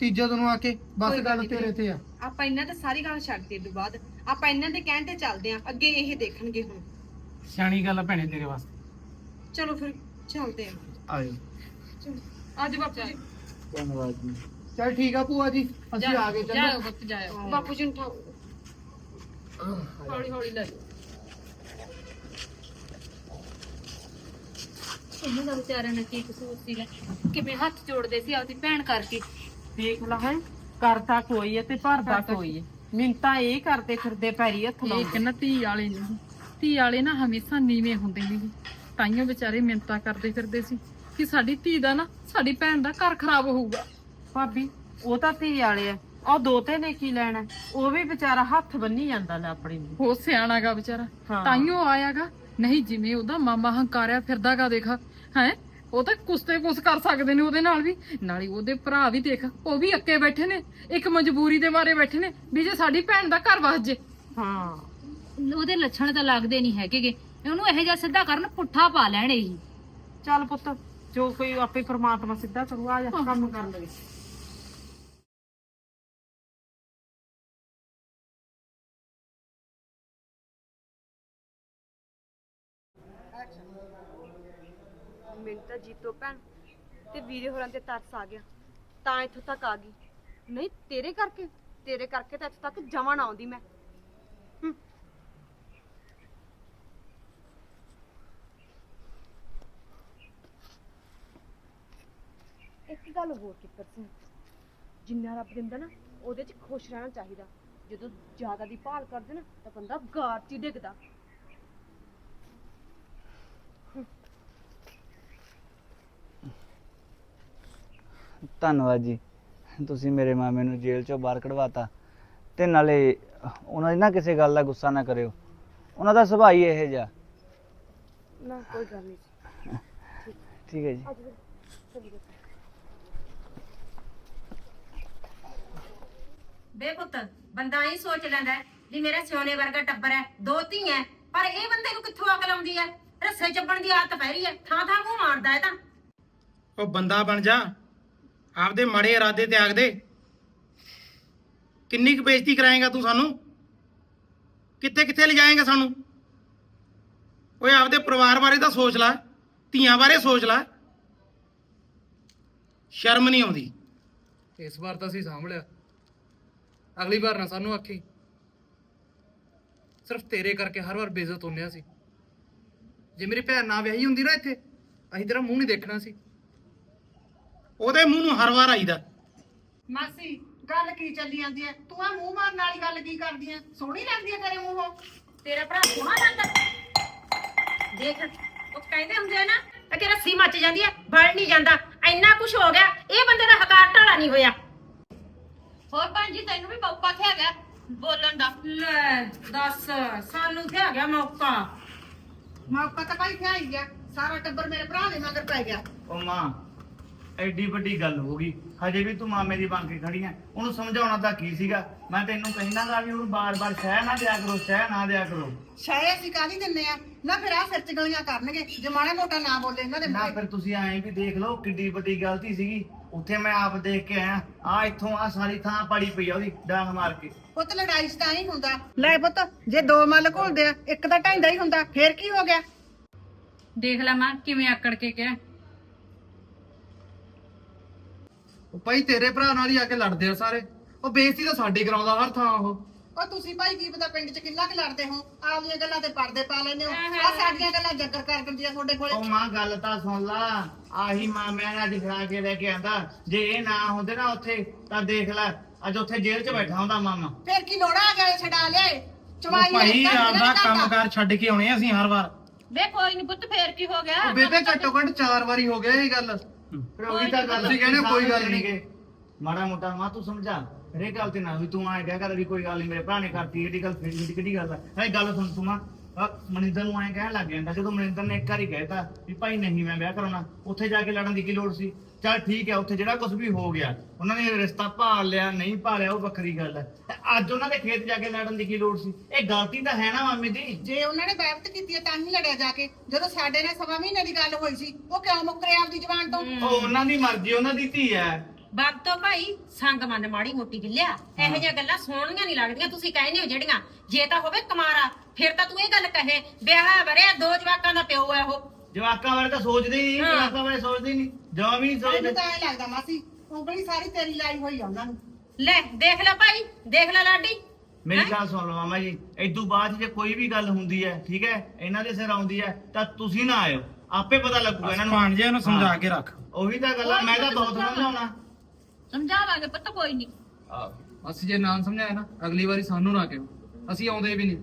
ਤੀਜੇ ਦਿਨ ਆ ਕੇ ਬਸ ਕੋਈ ਗੱਲ ਗੱਲ ਨੀ ਤੇਰੇ ਤੇ ਆ। ਆਪਾਂ ਇਹਨਾਂ ਤੇ ਸਾਰੀ ਗੱਲ ਛੱਡ ਦੇ ਤੋਂ ਬਾਅਦ। ਆਪਾਂ ਇਹਨਾਂ ਦੇ ਕਹਿਣ ਤੇ ਚੱਲਦੇ ਆਂ ਅੱਗੇ ਇਹ ਦੇਖਣਗੇ ਹੁਣ। ਸਿਆਣੀ ਗੱਲ ਆ ਭੈਣੇ ਤੇਰੇ ਵਾਸਤੇ। ਚਲੋ ਫਿਰ ਚੱਲਦੇ ਆਂ ਆਇਓ। ਚਲੋ ਅੱਜ ਬਾਪੂ ਜੀ। ਧੰਨਵਾਦ ਜੀ। ਚਲ ਠੀਕ ਆ ਭੂਆ ਜੀ ਅਸੀਂ ਆ ਗਏ ਜਾਓ ਚਲੋ ਪੁੱਤ ਜਾਓ। ਬਾਪੂ ਜੀ ਨੂੰ ਹੌਲੀ ਹੌਲੀ ਲੈ। ਇਹਨਾਂ ਦਾ ਵਿਚਾਰਿਆਂ ਕੀ ਕਸੂਰ ਸੀਗਾ? ਕਿਵੇਂ ਹੱਥ ਜੋੜਦੇ ਸੀ ਆਪਦੀ ਭੈਣ ਕਰਕੇ। ਦੇਖ ਲਾ ਹੈ ਕਰਦਾ ਕੋਈ ਹੈ ਤੇ ਭਰਦਾ ਕੋਈ ਹੈ ਮਿੰਤਾ ਇਹ ਕਰਦੇ ਫਿਰਦੇ ਪੈਰੀ ਹੱਥ ਇਹ ਲਾਉਂਦੇ। ਕਹਿੰਦਾ ਧੀ ਵਾਲੇ ਨੇ। ਧੀ ਵਾਲੇ ਨਾ ਹਮੇਸ਼ਾ ਨੀਵੇਂ ਹੁੰਦੇ ਨੇ। ਤਾਈਓ ਵਿਚਾਰੇ ਮਿੰਤਾ ਕਰਦੇ ਫਿਰਦੇ ਸੀ। ਕਿ ਸਾਡੀ ਧੀ ਦਾ ਨਾ ਸਾਡੀ ਭੈਣ ਦਾ ਘਰ ਖਰਾਬ ਹੋਊਗਾ। ਭਾਬੀ ਉਹ ਤਾਂ ਧੀ ਵਾਲੇ ਆ। ਉਹ ਦੋਤੇ ਨੇ ਕੀ ਲੈਣਾ? ਉਹ ਵੀ ਵਿਚਾਰਾ ਹੱਥ ਬੰਨੀ ਜਾਂਦਾ ਲੈ ਆਪਣੀ ਨੂੰ। ਉਹ ਸਿਆਣਾਗਾ ਵਿਚਾਰਾ। ਹਾਂ। ਤਾਈਓ ਆਇਆਗਾ। ਨਹੀਂ ਜਿਵੇਂ ਉਹਦਾ ਮਾਮਾ ਹੰਕਾਰਿਆ ਫਿਰਦਾਗਾ ਦੇਖਾ। ਹੈ? ਉਹ ਤਾਂ ਕੁਛ ਤੇ ਕੁਛ ਕਰ ਸਕਦੇ ਨੇ ਉਹਦੇ ਨਾਲ ਵੀ। ਨਾਲੇ ਉਹਦੇ ਭਰਾ ਵੀ ਦੇਖ ਉਹ ਵੀ ਅੱਕੇ ਬੈਠੇ ਨੇ। ਇੱਕ ਮਜਬੂਰੀ ਦੇ ਮਾਰੇ ਬੈਠੇ ਨੇ ਵੀ ਜੇ ਸਾਡੀ ਭੈਣ ਦਾ ਘਰ ਵਸ ਜੇ। ਹਾਂ। ਉਹਦੇ ਲੱਛਣ ਤਾਂ ਲੱਗਦੇ ਨਹੀਂ ਹੈਗੇਗੇ। ਉਹਨੂੰ ਇਹੋ ਜਿਹਾ ਸਿੱਧਾ ਕਰਨ ਪੁੱਠਾ ਪਾ ਲੈਣ ਹੀ। ਚੱਲ ਪੁੱਤ ਜੋ ਕੋਈ ਆਪੇ ਪ੍ਰਮਾਤਮਾ ਸਿੱਧਾ ਕਰੂ, ਆ ਜਾ, ਕੰਮ ਕਰ ਲਵੇ। ਮੈਨੂੰ ਤਾਂ ਜੀਤੋ ਭੈਣ, ਤੇ ਵੀਰੇ ਹੋਰਾਂ ਤੇ ਤਰਸ ਆ ਗਿਆ। ਤਾਂ ਇੱਥੋਂ ਤੱਕ ਆ ਗਈ। ਨਹੀਂ, ਤੇਰੇ ਕਰਕੇ ਤੇਰੇ ਕਰਕੇ ਤਾਂ ਇੱਥੋਂ ਤੱਕ ਜਮਾ ਨਾ ਆਉਂਦੀ ਮੈਂ। ਗੱਲ ਹੋਰ ਕਿੱਪਰ ਸਿੰਘ ਜਿੰਨਾ ਰੱਬ ਦਿੰਦਾ ਨਾ ਉਹਦੇ 'ਚ ਖੁਸ਼ ਰਹਿਣਾ ਚਾਹੀਦਾ। ਜਦੋਂ ਜ਼ਿਆਦਾ ਦੀ ਭਾਲ ਕਰਦੇ ਨਾ ਤਾਂ ਬੰਦਾ ਗਾਰ 'ਚ ਹੀ ਡਿੱਗਦਾ। ਧੰਨਵਾਦ ਜੀ। ਤੁਸੀਂ ਮੇਰੇ ਮਾਮੇ ਨੂੰ ਜੇਲ੍ਹ ਚੋਂ ਬਾਹਰ ਕਢਵਾਤਾ। ਤੇ ਨਾਲੇ ਉਹਨਾਂ ਦੀ ਨਾ ਕਿਸੇ ਗੱਲ ਦਾ ਗੁੱਸਾ ਨਾ ਕਰਿਓ। ਉਹਨਾਂ ਦਾ ਸੁਭਾਅ ਹੀ ਇਹੋ ਜਿਹਾ। ਨਾ ਕੋਈ ਗੱਲ ਨਹੀਂ ਠੀਕ ਹੈ ਜੀ। ਅੱਜ ਗਈ ਬੇ ਪੁੱਤ ਬੰਦਾ ਇਹ ਸੋਚ ਲੈਂਦਾ ਹੈ ਵੀ ਮੇਰਾ ਸਿਉਨੇ ਵਰਗਾ ਟੱਬਰ ਹੈ ਦੋ ਧੀਆਂ ਹੈ, ਪਰ ਇਹ ਬੰਦੇ ਨੂੰ ਕਿੱਥੋਂ ਅਕਲ ਆਉਂਦੀ ਹੈ? ਰੱਸੇ ਚੱਪਣ ਦੀ ਆਦਤ ਪੈ ਰਹੀ ਹੈ ਥਾਂ ਥਾਂ ਮੂੰਹ ਮਾਰਦਾ ਹੈ ਤਾਂ। ਉਹ ਬੰਦਾ ਬਣ ਜਾ ਆਪਦੇ ਮਾੜੇ ਇਰਾਦੇ ਤਿਆਗ ਦੇ। ਕਿੰਨੀ ਕੁ ਬੇਇੱਜ਼ਤੀ ਕਰਾਏਗਾ ਤੂੰ ਸਾਨੂੰ? ਕਿੱਥੇ ਕਿੱਥੇ ਲਿਜਾਏਗਾ ਸਾਨੂੰ? ਓਏ ਆਪਦੇ ਪਰਿਵਾਰ ਬਾਰੇ ਤਾਂ ਸੋਚ ਲੈ ਧੀਆਂ ਬਾਰੇ ਸੋਚ ਲੈ। ਸ਼ਰਮ ਨਹੀਂ ਆਉਂਦੀ। ਇਸ ਵਾਰ ਤਾਂ ਅਸੀਂ ਸਾਂਭ ਲਿਆ। ਅਗਲੀ ਵਾਰ ਨਾ ਸਾਨੂੰ ਆਖੀ। ਸਿਰਫ ਤੇਰੇ ਕਰਕੇ ਹਰ ਵਾਰ ਬੇਇੱਜ਼ਤ ਹੁੰਨੇ ਆ ਸੀ। ਜੇ ਮੇਰੀ ਭੈਣ ਨਾ ਵਿਆਹੀ ਹੁੰਦੀ ਨਾ ਇੱਥੇ, ਅਸੀਂ ਤੇਰਾ ਮੂੰਹ ਨਹੀਂ ਦੇਖਣਾ ਸੀ। ਉਹਦੇ ਮੂੰਹ ਨੂੰ ਹਰ ਵਾਰ ਆਈਦਾ। ਮਾਸੀ, ਗੱਲ ਕੀ ਚੱਲੀ ਜਾਂਦੀ ਹੈ ਤੂੰ ਆ ਮੂੰਹ ਮਾਰਨ ਵਾਲੀ ਗੱਲ ਕੀ ਕਰਦੀ ਹੈ ਸੋਹਣੀ ਲੱਗਦੀ ਹੈ ਤੇਰੇ ਮੂੰਹੋਂ? ਤੇਰਾ ਭਰਾ ਸੋਹਣਾ ਲੱਗਦਾ। ਦੇਖ, ਉਹ ਕਹਿੰਦੇ ਹੁੰਦੇ ਆ ਨਾ ਕਿ ਰੱਸੀ ਮੱਚ ਜਾਂਦੀ ਹੈ ਬਲ ਨਹੀਂ ਜਾਂਦਾ। ਇੰਨਾ ਕੁਝ ਹੋ ਗਿਆ, ਇਹ ਬੰਦੇ ਦਾ ਹਕਾਰ ਢਾਲਾ ਨਹੀਂ ਹੋਇਆ। ਹੋਰ ਭੈਣ ਜੀ ਤੈਨੂੰ ਵੀ ਮੌਕਾ ਖਿਆ ਗਿਆ ਬੋਲਣ ਦਾ। ਲੈ ਦੱਸ ਸਾਨੂੰ ਤੇ ਆ ਗਿਆ ਮੌਕਾ। ਮੌਕਾ ਤਾਂ ਭਾਈ ਕਿਹਾ ਹੀ ਗਿਆ ਸਾਰਾ ਟੱਬਰ ਮੇਰੇ ਭਰਾ ਦੇ ਮਗਰ ਪੈ ਗਿਆ। ਉਹ ਮਾਂ ਐਡੀ ਵੱਡੀ ਗੱਲ ਹੋ ਗਈ। ਹਜੇ ਵੀ ਤੂੰ ਮਾਮੇ ਦੀ ਬਣ ਕੇ ਖੜੀ ਐ। ਉਹਨੂੰ ਸਮਝਾਉਣਾ ਤਾਂ ਕੀ ਸੀਗਾ? ਮੈਂ ਤੈਨੂੰ ਕਹਿੰਦਾਗਾ ਵੀ ਉਹਨੂੰ ਬਾਰ-ਬਾਰ ਸਹਿ ਨਾ ਦਿਆ ਕਰੋ ਸਹਿ ਨਾ ਦਿਆ ਕਰੋ। ਸ਼ਾਇਦ ਅਸੀਂ ਕਾਹਦੀ ਦਿੰਨੇ ਆ? ਨਾ ਫਿਰ ਆ ਸਿਰ ਚ ਗਲੀਆਂ ਕਰਨਗੇ। ਜੇ ਮਾੜਾ ਮੋਟਾ ਨਾ ਬੋਲੇ ਇਹਨਾਂ ਦੇ ਨਾ। ਫਿਰ ਤੁਸੀਂ ਐਂ ਵੀ ਦੇਖ ਲਓ ਕਿੱਡੀ ਵੱਡੀ ਗਲਤੀ ਸੀਗੀ। ਉੱਥੇ ਮੈਂ ਆਪ ਦੇਖ ਕੇ ਆਇਆ ਆ ਇੱਥੋਂ ਆ ਸਾਰੀ ਥਾਂ ਪੜੀ ਪਈ ਆ ਉਹਦੀ ਡਾਂਗ ਮਾਰ ਕੇ। ਪੁੱਤ ਲੜਾਈ ਚ ਤਾਂ ਹੀ ਹੁੰਦਾ। ਲੈ ਪੁੱਤ ਜੇ ਦੋ ਮੱਲ ਘੁਲਦੇ ਆ ਇੱਕ ਤਾਂ ਢਾਈਂਦਾ ਹੀ ਹੁੰਦਾ ਫੇਰ ਕੀ ਹੋ ਗਿਆ? ਦੇਖ ਲੈ ਮਾਂ ਕਿਵੇਂ ਆਕੜ ਕੇ ਕਿਹਾ। ਉਹ ਭਾਈ ਤੇਰੇ ਭਰਾ ਨਾਲ ਹੀ ਆ ਕੇ ਲੜਦੇ ਆ ਸਾਰੇ। ਉਹ ਬੇਇੱਜ਼ਤੀ ਤਾਂ ਸਾਡੀ ਕਰਾਉਂਦਾ ਹਰ ਥਾਂ ਉਹ। ਉਹ ਤੁਸੀਂ ਭਾਈ ਕੀ ਪਤਾ ਪਿੰਡ ਚ ਕਿੰਨਾ ਕੁ ਲੜਦੇ ਹੋ? ਆਪਦੀਆਂ ਗੱਲਾਂ ਤੇ ਪਰਦੇ ਪਾ ਲੈਂਦੇ ਹੋ। ਆ ਸਾਡੀਆਂ ਗੱਲਾਂ ਜੱਗਰ ਕਰ ਦਿੰਦੀਆਂ ਤੁਹਾਡੇ ਉਹ ਕੋਲੇ ਮਾਂ ਗੱਲ ਤਾਂ ਸੁਣ ਲਾ। ਆਹੀ ਮਾਮਿਆਂ ਨੇ ਅੱਜ ਖੜਾ ਕੇ ਲੈ ਕੇ ਆਂਦਾ। ਜੇ ਇਹ ਨਾ ਹੁੰਦੇ ਨਾ ਉੱਥੇ ਤਾਂ ਦੇਖ ਲੈ। ਅੱਜ ਉੱਥੇ ਜੇਲ੍ਹ 'ਚ ਬੈਠਾ ਹੁੰਦਾ ਮਾਮਾ। ਫੇਰ ਕੀ ਲੋੜਾ ਆ ਗਿਆ ਛਡਾ ਲਿਆਏ ਚਵਾਈ ਭਾਈ ਆਪਦਾ। ਕੰਮਕਾਰ ਛੱਡ ਕੇ ਆਉਣੇ ਅਸੀਂ ਹਰ ਵਾਰ। ਵੇ ਕੋਈ ਨਹੀਂ ਪੁੱਤ ਫੇਰ ਕੀ ਹੋ ਗਿਆ? ਉਹ ਬੇਬੇ ਘੱਟੋ ਘੱਟ ਚਾਰ ਵਾਰੀ ਹੋ ਗਿਆ ਇਹ ਗੱਲ। ਫਿਰ ਉਹੀ ਤਾਂ ਗੱਲ ਤੁਸੀਂ ਕਹਿੰਦੇ ਕੋਈ ਗੱਲ ਨਹੀਂ। ਗੇ। ਮਾੜਾ ਮੋਟਾ ਮਾਂ ਤੂੰ ਸਮਝਾ। ਹਰੇ ਗੱਲ ਤੇ ਨਾ ਵੀ ਤੂੰ ਆਏ ਕਹਿ ਕਰ ਵੀ ਕੋਈ ਗੱਲ ਨਹੀਂ ਮੇਰੇ ਭਰਾ ਨੇ ਕਰਤੀ ਇਹਦੀ ਗੱਲ ਫਿਰ ਇਹਦੀ ਕਿਹੜੀ ਗੱਲ ਹੈ ਇਹ ਗੱਲ ਸੁਣ ਤੂੰ ਮਾਂ ਮਨਿੰਦਰ ਨੂੰ ਐਂ ਕਹਿਣ ਲੱਗ ਜਾਂਦਾ ਜਦੋਂ ਮਨਿੰਦਰ ਨੇ ਇੱਕ ਵਾਰੀ ਕਹਿਤਾ ਵੀ ਭਾਈ ਨਹੀਂ ਮੈਂ ਵਿਆਹ ਕਰਾਉਣਾ ਉੱਥੇ ਜਾ ਕੇ ਲੜਨ ਦੀ ਕੀ ਲੋੜ ਸੀ? ਚੱਲ ਠੀਕ ਹੈ ਉੱਥੇ ਜਿਹੜਾ ਕੁਝ ਵੀ ਹੋ ਗਿਆ ਉਹਨਾਂ ਨੇ ਰਿਸ਼ਤਾ ਭਾਲ ਲਿਆ ਨਹੀਂ ਭਾਲਿਆ ਉਹ ਵੱਖਰੀ ਗੱਲ ਹੈ ਅੱਜ ਉਹਨਾਂ ਦੇ ਖੇਤ ਜਾ ਕੇ ਲੜਨ ਦੀ ਕੀ ਲੋੜ ਸੀ? ਇਹ ਗਲਤੀ ਤਾਂ ਹੈ ਨਾ ਮਾਮੀ ਦੀ। ਜੇ ਉਹਨਾਂ ਨੇ ਬੈਵਤ ਕੀਤੀ ਹੈ ਤਾਂ ਹੀ ਲੜਿਆ ਜਾ ਕੇ। ਜਦੋਂ ਸਾਡੇ ਨਾਲ ਸਵਾ ਮਹੀਨੇ ਦੀ ਗੱਲ ਹੋਈ ਸੀ ਉਹ ਕਿਉਂ ਮੁੱਕਰੇ ਆਪਦੀ ਜ਼ਬਾਨ ਤੋਂ? ਉਹ ਉਹਨਾਂ ਦੀ ਮਰਜ਼ੀ ਉਹਨਾਂ ਦੀ ਧੀ ਹੈ। ਬਾਪ ਤੋਂ ਭਾਈ ਸੰਗ ਮੰਨ ਮਾੜੀ ਮੋਟੀ ਗਿੱਲਿਆ। ਇਹੋ ਜਿਹੀਆਂ ਗੱਲਾਂ ਸੋਹਣੀਆਂ ਨਹੀਂ ਲੱਗਦੀਆਂ। ਤੁਸੀਂ ਕਹਿੰਦੇ ਹੋ ਜਿਹੜੀਆਂ। ਜੇ ਤਾਂ ਹੋਵੇ ਕਮਾਰਾ ਫਿਰ ਤਾਂ ਤੂੰ ਇਹ ਗੱਲ ਕਹੇ ਵਿਆਹ ਵਰਿਆ ਦੋ ਜਵਾਕਾਂ ਦਾ ਪਿਓ ਹੈ ਉਹ। ਜਵਾਕਾਂ ਬਾਰੇ ਤਾਂ ਸੋਚਦੇ ਹੀ ਨਹੀਂ ਹਾਂ। ਜਵਾਕਾਂ ਬਾਰੇ ਸੋਚਦੇ ਹੀ ਨਹੀਂ। ਜਮਾਂ ਵੀ ਨਹੀਂ ਮੈਨੂੰ ਸੋਚਦੇ ਤਾਂ ਐ ਲੱਗਦਾ ਮਾਸੀ ਉਂਗਲੀ ਸਾਰੀ ਤੇਰੀ ਲਾਈ ਹੋਈ ਆ ਉਹਨਾਂ ਨੂੰ। ਲੈ ਦੇਖ ਲੈ ਭਾਈ ਦੇਖ ਲੈ ਲਾਡੀ। ਮੇਰੀ ਗੱਲ ਸੁਣ ਲਓ ਮਾਮਾ ਜੀ। ਇਦੋਂ ਬਾਅਦ ਜੇ ਕੋਈ ਵੀ ਗੱਲ ਹੁੰਦੀ ਹੈ ਠੀਕ ਹੈ ਇਹਨਾਂ ਦੇ ਸਿਰ ਆਉਂਦੀ ਹੈ ਤਾਂ ਤੁਸੀਂ ਨਾ ਆਇਓ। ਆਪੇ ਪਤਾ ਲੱਗੂਗਾ ਇਹਨਾਂ ਨੂੰ। ਸਮਝਾ ਕੇ ਰੱਖ। ਉਹੀ ਤਾਂ ਗੱਲ ਆ ਮੈਂ ਤਾਂ ਬਹੁਤ ਸਮਝਾਉਣਾ। ਸਮਝਾਵਾਂਗੇ ਪੁੱਤ ਕੋਈ ਨਹੀਂ ਅਸੀਂ ਜੇ ਨਾ ਸਮਝਾਇਆ ਨਾ ਅਗਲੀ ਵਾਰੀ ਸਾਨੂੰ ਨਾ ਕਿਉਂ ਅਸੀਂ ਆਉਂਦੇ ਵੀ ਨਹੀਂ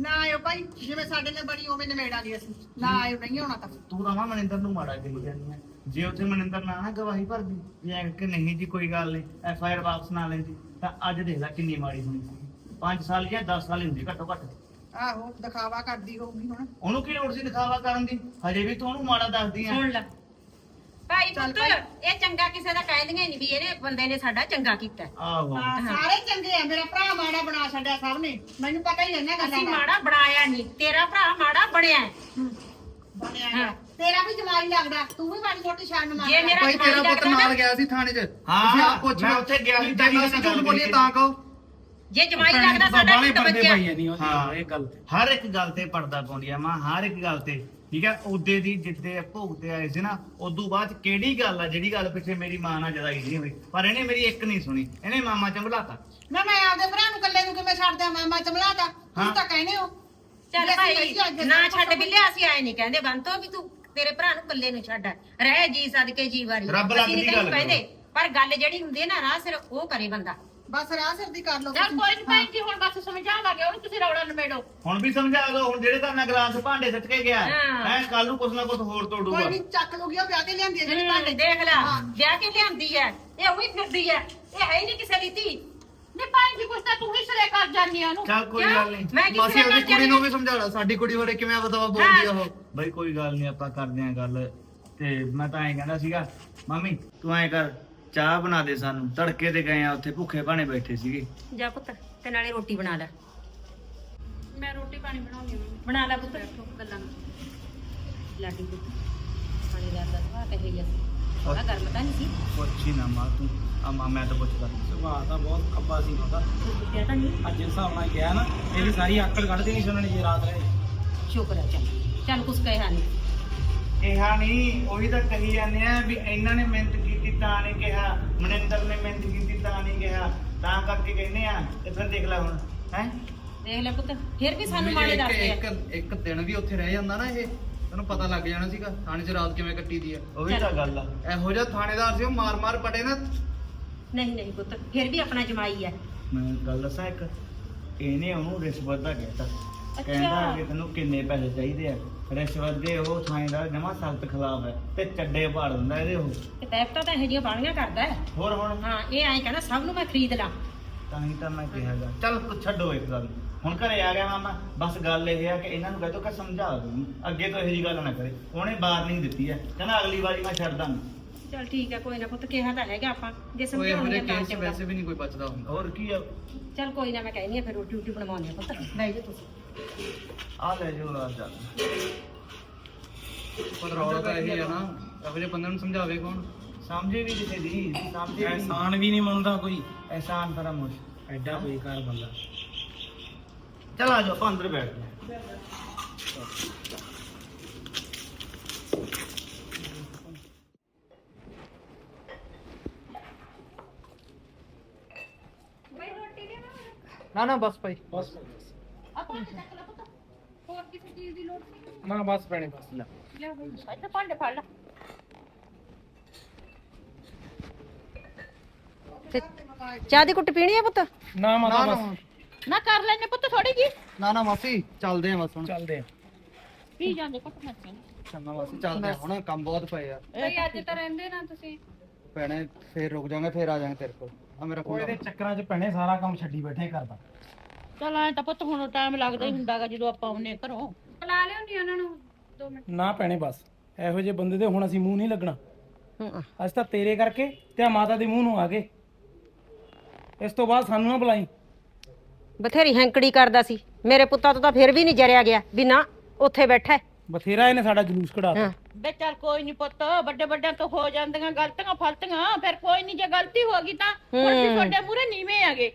ਨਾ ਆਇਓ ਭਾਈ ਜਿਵੇਂ ਸਾਡੇ ਨੇ ਬਣੀ ਉਵੇਂ ਨਿਮੇੜਾ ਲਈ ਅਸੀਂ। ਨਾ ਆਇਓ ਨਹੀਂ ਆਉਣਾ ਤਾਂ। ਤੂੰ ਤਾਂ ਮਾਂ ਮਨਿੰਦਰ ਨੂੰ ਮਾੜਾ ਕਹੀ ਜਾਂਦੀ ਹੈ। ਜੇ ਉੱਥੇ ਮਨਿੰਦਰ ਨਾ ਨਾ ਗਵਾਹੀ ਭਰਦੀ ਜੇ ਕਿ ਨਹੀਂ ਜੀ ਕੋਈ ਗੱਲ ਨਹੀਂ ਐਫ ਆਈ ਆਰ ਵਾਪਸ ਨਾ ਲੈਂਦੀ ਤਾਂ ਅੱਜ ਦੇਖ ਲੈ ਕਿੰਨੀ ਮਾੜੀ ਹੋਣੀ ਸੀ। 5 ਸਾਲ ਜਾਂ 10 ਸਾਲ ਹੀ ਹੁੰਦੀ ਘੱਟੋ ਘੱਟ। ਆਹੋ ਦਿਖਾਵਾ ਕਰਦੀ ਹੋਊਗੀ ਹੁਣ। ਉਹਨੂੰ ਕੀ ਲੋੜ ਸੀ ਦਿਖਾਵਾ ਕਰਨ ਦੀ? ਹਜੇ ਵੀ ਤੂੰ ਉਹਨੂੰ ਮਾੜਾ ਦੱਸਦੀ ਆ ਸੁਣ ਲੈ ਭਾਈ ਪੁੱਤ ਇਹ ਚੰਗਾ ਕਿਸੇ ਦਾ ਕਹਿ ਦੀਆਂ ਨਹੀਂ ਵੀ ਇਹਨੇ ਬੰਦੇ ਨੇ ਸਾਡਾ ਚੰਗਾ ਕੀਤਾ। ਆਹੋ। ਹਾਂ, ਸਾਰੇ ਚੰਗੇ ਆ ਮੇਰਾ ਭਰਾ ਮਾੜਾ ਬਣਾ ਛੱਡਿਆ ਸਭ ਨੇ। ਮੈਨੂੰ ਪਤਾ ਹੀ ਹੈ ਨਾ ਗੱਲਾਂ ਅਸੀਂ ਦਾ। ਮਾੜਾ ਬਣਾਇਆ ਨਹੀਂ ਤੇਰਾ ਭਰਾ ਮਾੜਾ ਬਣਿਆ ਹੈ। ਬਣਿਆ ਹੈ। ਤੇਰਾ ਵੀ ਜਮਾਈ ਲੱਗਦਾ ਤੂੰ ਵੀ ਮਾੜੀ ਮੋਟੀ ਸ਼ਰਮ ਮਾਰ ਜੇ ਮੇਰਾ ਭਾਈ ਪੁੱਤ ਲੱਗਦਾ ਨਾ ਗਿਆ ਸੀ ਥਾਣੇ 'ਚ। ਹਾਂ, ਤੁਸੀਂ ਆਪ ਪੁੱਛ ਮੈਂ ਲਓ। ਉੱਥੇ ਗਿਆ ਸੀ, ਜੇ ਅਸੀਂ ਝੂਠ ਬੋਲੀਏ ਤਾਂ। ਕਹੋ। ਜੇ ਜਮਾਈ ਲੱਗਦਾ ਸਾਡਾ ਢਿੱਡ ਬੱਚਿਆ ਹਾਂ। ਇਹ ਗੱਲ ਹਰ ਇੱਕ ਗੱਲ ਤੇ ਪਰਦਾ ਪਾਉਂਦੀ ਆ ਮਾਂ ਹਰ ਇੱਕ ਗੱਲ ਤੇ। ਠੀਕ ਹੈ ਉਹਦੇ ਦੀ ਜਿੱਦੇ ਭੋਗਤੇ ਆਏ ਸੀ ਨਾ ਉਦੋਂ ਬਾਅਦ ਕਿਹੜੀ ਗੱਲ ਆ ਜਿਹੜੀ ਗੱਲ ਪਿੱਛੇ ਮੇਰੀ ਮਾਂ ਨਾਲ ਜਦਾਈ ਨਹੀਂ ਹੋਈ? ਪਰ ਇਹਨੇ ਮੇਰੀ ਇੱਕ ਨਹੀਂ ਸੁਣੀ ਇਹਨੇ ਮਾਮਾ ਚੰਬਲਾਤਾ। ਨਾ ਮੈਂ ਆਪਦੇ ਭਰਾ ਨੂੰ ਇਕੱਲੇ ਨੂੰ ਕਿਵੇਂ ਛੱਡ ਦਿਆਂ ਮਾਮਾ ਚਮਲਾਤਾ ਤੁਸੀਂ ਤਾਂ ਕਹਿੰਦੇ ਹੋ। ਚੱਲ ਭਾਈ ਨਾ ਤਾਂ ਛੱਡ ਬਿੱਲਿਆ ਅਸੀਂ ਆਏ ਨਹੀਂ ਕਹਿੰਦੇ ਬੰਤੋ ਵੀ ਤੂੰ ਤੇਰੇ ਭਰਾ ਨੂੰ ਇਕੱਲੇ ਨੂੰ ਛੱਡ। ਰਹਿ ਜੀ ਸਦਕੇ ਜੀ ਵਾਰੀ। ਰੱਬ ਲੱਗ ਅਸੀਂ ਨੀ ਦੀ ਗੱਲ ਤੈਨੂੰ ਕਹਿੰਦੇ ਪਰ ਗੱਲ ਜਿਹੜੀ ਹੁੰਦੀ ਹੈ ਨਾ ਰਾਹ ਸਿਰ ਉਹ ਕਰੇ ਬੰਦਾ। ਬਸ ਰਾਹ ਸਿਰ ਦੀ ਕਰ ਲਓ ਚੱਲ ਕੋਈ ਨਹੀਂ ਭੈਣ ਜੀ ਹੁਣ ਬਸ ਸਮਝਾਵਾਂਗੇ ਉਹਨੂੰ ਤੁਸੀਂ ਰੌਲਾ ਨਮੇੜੋ। ਹੁਣ ਵੀ ਸਮਝਾ ਦੋ ਹੁਣ ਜਿਹੜੇ ਤਾਂ ਗਲਾਸ ਭਾਂਡੇ ਸੱਟ ਕੇ ਗਿਆ ਹਾਂ। ਹੈ ਕੱਲ ਨੂੰ ਕੁਛ ਨਾ ਕੁਛ ਹੋਰ ਤੋੜੂਗਾ। ਕੋਈ ਨਹੀਂ ਚੱਕ ਲੂਗੀ ਉਹ ਵਿਆਹ ਕੇ ਲਿਆਂਦੀ ਹੈ ਜਿਹੜੀ ਭਾਂਡੇ। ਦੇਖ ਲੈ ਹਾਂ। ਵਿਆਹ ਕੇ ਲਿਆਂਦੀ ਹੈ ਇਹ ਉਹੀ ਫਿਰਦੀ ਹੈ ਇਹ ਹੈ ਹੀ ਨਹੀਂ ਕਿਸੇ ਦੀ ਧੀ। ਨੇ ਭੈਣ ਜੀ ਕੁਛ ਤਾਂ ਤੂੰ ਹੀ ਸਿਰੇ ਕਰ ਜਾਨੀ ਆ ਉਹਨੂੰ। ਚੱਲ ਕੋਈ ਕਿਉਂ? ਗੱਲ ਨਹੀਂ। ਮੈਂ ਕਿਸੇ ਮਾਸੀ ਨਾਲ ਕੁੜੀ ਨੂੰ ਵੀ ਸਮਝਾ ਲਾ ਸਾਡੀ ਕੁੜੀ ਬਾਰੇ ਕਿਵੇਂ ਬਤਾਵਾ ਬੋਲਦੀ ਆ ਉਹ? ਬਈ ਕੋਈ ਗੱਲ ਨਹੀਂ ਆਪਾਂ ਕਰਦੇ ਆਂ ਗੱਲ। ਤੇ ਮੈਂ ਤਾਂ ਐਂ ਕਹਿੰਦਾ ਸੀਗਾ ਮੰਮੀ ਤੂੰ ਐਂ ਕਰ ਚਾਹ ਬਣਾ ਦੇ ਸਾਨੂੰ। ਤੜਕੇ ਤੇ ਗਏ ਆ ਉੱਥੇ ਭੁੱਖੇ ਭਾਣੇ ਬੈਠੇ ਸੀਗੇ। ਜਾ ਪੁੱਤ ਤੇ ਨਾਲੇ ਰੋਟੀ ਬਣਾ ਲੈ। ਮੈਂ ਰੋਟੀ ਪਾਣੀ ਬਣਾਉਣੀ ਹਾਂ। ਬਣਾ ਲੈ ਪੁੱਤ। ਗੱਲਾਂ ਲਾਡੀ ਪੁੱਤ। ਪਾਣੀ ਦਾ ਦਸਵਾ ਕਹੇ ਗਰਮ ਤਾਂ ਨਹੀਂ ਸੀ? ਪੁੱਛੀ ਨਾ ਮਾਂ ਤੂੰ। ਆ ਮਾਂ ਮੈਂ ਤਾਂ ਪੁੱਛਦਾ ਸੁਭਾਅ ਤਾਂ ਬਹੁਤ ਖੱਬਾ ਸੀ ਉਹਦਾ ਕੁੱਟਿਆ ਤਾਂ ਨਹੀਂ। ਅੱਜ ਜਿਸ ਹਿਸਾਬ ਨਾਲ ਗਿਆ ਨਾ ਇਹਦੀ ਸਾਰੀ ਆਕੜ ਕੱਢ ਦੇਣੀ ਸੀ ਉਹਨਾਂ ਨੇ ਜੇ ਰਾਤ ਰਹੇ ਸ਼ੁਕਰ ਹੈ ਚੱਲ। ਚੱਲ ਕੁਛ ਕਹਿਆ ਨਹੀਂ। ਕਿਹਾ ਨਹੀਂ ਉਹੀ ਤਾਂ ਕਹੀ ਜਾਂਦੇ ਆ ਵੀ ਇਹਨਾਂ ਨੇ ਮਿਹਨਤ ਕੀਤੀ ਤਾਂ ਨਹੀਂ ਕਿਹਾ ਮਨਿੰਦਰ ਨੇ ਮਿਹਨਤ ਕੀਤੀ ਤਾਂ ਨਹੀਂ ਕਿਹਾ। ਤਾਂ ਕਰਕੇ ਕਹਿੰਦੇ ਆ ਤੇ ਫਿਰ ਦੇਖ ਲੈ ਹੁਣ ਹੈ? ਦੇਖ ਲੈ ਪੁੱਤ ਫਿਰ ਵੀ ਸਾਨੂੰ ਮਾੜੇ ਦੱਸਦੇ ਆ। ਇੱਕ ਇੱਕ ਦਿਨ ਵੀ ਉੱਥੇ ਰਹਿ ਜਾਂਦਾ ਨਾ ਇਹ ਤੈਨੂੰ ਪਤਾ ਲੱਗ ਜਾਣਾ ਸੀਗਾ ਥਾਣੇ 'ਚ ਰਾਤ ਕਿਵੇਂ ਕੱਟੀ ਦੀ ਆ। ਉਹੀ ਤਾਂ ਗੱਲ ਆ। ਇਹੋ ਜਿਹਾ ਥਾਣੇਦਾਰ ਸੀ ਉਹ ਮਾਰ ਮਾਰ ਪਟੇ ਨਾ। ਨਹੀਂ ਨਹੀਂ ਪੁੱਤ ਫਿਰ ਵੀ ਆਪਣਾ ਜਮਾਈ ਹੈ ਮੈਂ ਗੱਲ ਦੱਸਾਂ ਇੱਕ ਇਹਨੇ ਉਹਨੂੰ ਰਿਸ਼ਵਤ ਦਾ ਕਹਿਤਾ। ਕਹਿੰਦਾ ਕਿ ਤੈਨੂੰ ਕਿੰਨੇ ਪੈਸੇ ਚਾਹੀਦੇ ਆ। ਰਿਸ਼ਵਤ ਦੇ ਉਹ ਥਾਣੇਦਾਰ ਜਮਾ ਸਖਤ ਖਿਲਾਫ ਹੈ ਤੇ ਚੱਡੇ ਪਾੜ ਦਿੰਦਾ ਇਹਦੇ ਉਹ। ਤੇ ਪੈਪਤਾ ਤਾਂ ਇਹੋ ਜਿਹੀਆਂ ਬਾਣੀਆਂ ਕਰਦਾ ਹੈ। ਹੋਰ ਹੁਣ? ਹਾਂ ਇਹ ਐਂ ਕਹਿੰਦਾ ਸਭ ਨੂੰ ਮੈਂ ਖਰੀਦ ਲਾਂ। ਤਾਂ ਹੀ ਤਾਂ ਮੈਂ ਕਿਹਾ ਗਾ। ਚੱਲ ਤੂੰ ਛੱਡੋ ਇੱਕ ਗੱਲ। ਹੁਣ ਘਰੇ ਆ ਗਿਆ ਮਾਮਾ ਬਸ ਗੱਲ ਇਹ ਆ ਕਿ ਇਹਨਾਂ ਨੂੰ ਕਹਿ ਦੋ ਕਿ ਸਮਝਾ ਦੂੰ। ਅੱਗੇ ਤੋਂ ਇਹੋ ਜਿਹੀ ਗੱਲ ਨਾ ਕਰੇ। ਉਹਨੇ ਵਾਰਨਿੰਗ ਦਿੱਤੀ ਹੈ। ਕਹਿੰਦਾ ਅਗਲੀ ਵਾਰੀ ਮੈਂ ਛੱਡ ਦਾਂਗਾ। ਚਲ ਠੀਕ ਹੈ ਕੋਈ ਨਾ ਪੁੱਤ ਕਿਹਾ ਤਾਂ ਹੈਗਾ ਆਪਾਂ। ਜੇ ਸਮਝਾਉਣੀ ਹੈ ਤਾਂ ਕੇਸ 'ਚ ਚੰਗਾ। ਵੈਸੇ ਵੀ ਨਹੀਂ ਕੋਈ ਬਚਦਾ ਹੁੰਦਾ। ਹੋਰ ਕੀ ਆ? ਚਲ ਕੋਈ ਨਾ ਮੈਂ ਕਹਿੰਦੀ ਆ ਫਿਰ ਰੋਟੀ ਰੋਟੀ ਬਣਵਾਉਂਦੇ ਆ ਪੁੱਤ। ਬਹਿ ਜਾ ਤੁਸੀਂ ਆ ਲੈ ਜੋ ਰਾਤ ਜਾ ਪਰ ਰੌਲਾ ਤਾਂ ਇਹੀ ਆ ਨਾ। ਇਹੋ ਜਿਹੇ ਬੰਦੇ ਨੂੰ ਸਮਝਾਵੇ ਕੌਣ? ਸਮਝੇ ਵੀ ਕਿਸੇ ਦੀ ਸਮਝੇ ਵੀ ਐਹਸਾਨ ਵੀ ਨਹੀਂ ਮੰਨਦਾ ਕੋਈ। ਐਹਸਾਨ ਤੇਰਾ ਮੁਸ਼ ਐਡਾ ਬੇਕਾਰ ਬੰਦਾ। ਚਲ ਆ ਜਾ ਆਪਾਂ ਅੰਦਰ ਬੈਠ ਜਾ ਨਾ ਨਾ ਬਸ ਭਾਈ। ਬਸ। ਆਪਾਂ ਚੱਕ ਲੈ ਪੁੱਤ। ਹੋਰ ਕਿਸੇ ਚੀਜ਼ ਦੀ ਲੋੜ ਸੀ? ਨਾ ਬਸ ਪੈਣੇ ਬਸ ਲੈ। ਲਿਆ ਬਈ। ਇੱਥੇ ਭਾਂਡੇ ਫੜ ਲੈ। ਤੇ ਚਾਹ ਦੀ ਕੁੱਟ ਪੀਣੀ ਆ ਪੁੱਤ? ਨਾ ਮਾਤਾ ਨਾ ਬਸ। ਨਾ ਨਾ ਕਰ ਲੈਨੇ ਪੁੱਤ ਥੋੜੀ ਜੀ ਨਾ ਨਾ ਮਾਸੀ ਚੱਲਦੇ ਆ ਬਸ ਹੁਣ। ਚੱਲਦੇ ਆ। ਪੀ ਜਾਂਦੇ ਪੁੱਤ ਮੈਂ ਚੰਗਾ ਮਾਸੀ ਚੱਲਦੇ ਆ। ਹੁਣ ਕੰਮ ਬਹੁਤ ਪਏ ਆ। ਬਈ ਅੱਜ ਤਾਂ ਰਹਿੰਦੇ ਨਾ ਤੁਸੀਂ। ਭੈਣੇ ਫੇਰ ਰੁਕ ਜਾਾਂਗੇ ਫੇਰ ਆ ਜਾਾਂਗੇ ਤੇਰੇ ਕੋਲ। ਆ ਮੇਰਾ ਉਹ ਫੋਨ ਇਹਦੇ ਚੱਕਰਾਂ 'ਚ ਪੈਣੇ ਸਾਰਾ ਕੰਮ ਛੱਡੀ ਬੈਠੇ ਕਰਦਾ ਚਲ ਐ ਤਾਂ ਪੁੱਤ ਹੁਣ ਟਾਈਮ ਲੱਗਦਾ ਹੀ ਹੁੰਦਾਗਾ ਜਦੋਂ ਆਪਾਂ ਆਉਨੇ ਘਰੋਂ। ਬੁਲਾ ਲਿਆਉਂਦੀ ਉਹਨਾਂ ਨੂੰ 2 ਮਿੰਟ। ਨਾ ਪੈਣੇ ਬਸ ਇਹੋ ਜਿਹੇ ਬੰਦੇ ਦੇ ਹੁਣ ਅਸੀਂ ਮੂੰਹ ਨਹੀਂ ਲੱਗਣਾ। ਅੱਜ ਤਾਂ ਤੇਰੇ ਕਰਕੇ ਤੇ ਆ ਮਾਤਾ ਦੇ ਮੂੰਹ ਨੂੰ ਆ ਗਏ। ਇਸ ਤੋਂ ਬਾਅਦ ਸਾਨੂੰ ਨਾ ਬੁਲਾਈ। ਬਥੇਰੀ ਹੈਂਕੜੀ ਕਰਦਾ ਸੀ। ਮੇਰੇ ਪੁੱਤਾਂ ਤੋਂ ਤਾਂ ਫਿਰ ਵੀ ਨਹੀਂ ਜਰਿਆ ਗਿਆ ਵੀ ਨਾ ਉੱਥੇ ਬੈਠਾ ਹੈ। ਬਥੇਰਾ ਇਹਨੇ ਸਾਡਾ ਜਲੂਸ ਕਢਾਤਾ ਹਾਂ। ਬੇ ਚੱਲ ਕੋਈ ਨਹੀਂ ਪੁੱਤ ਵੱਡੇ ਵੱਡਿਆਂ ਤੋਂ ਹੋ ਜਾਂਦੀਆਂ ਗਲਤੀਆਂ ਫਲਤੀਆਂ ਫਿਰ ਕੋਈ ਨਹੀਂ ਜੇ ਗਲਤੀ ਹੋ ਗਈ ਤਾਂ ਹੁਣ ਅਸੀਂ ਤੁਹਾਡੇ ਮੂਹਰੇ ਨੀਵੇਂ ਆਗੇ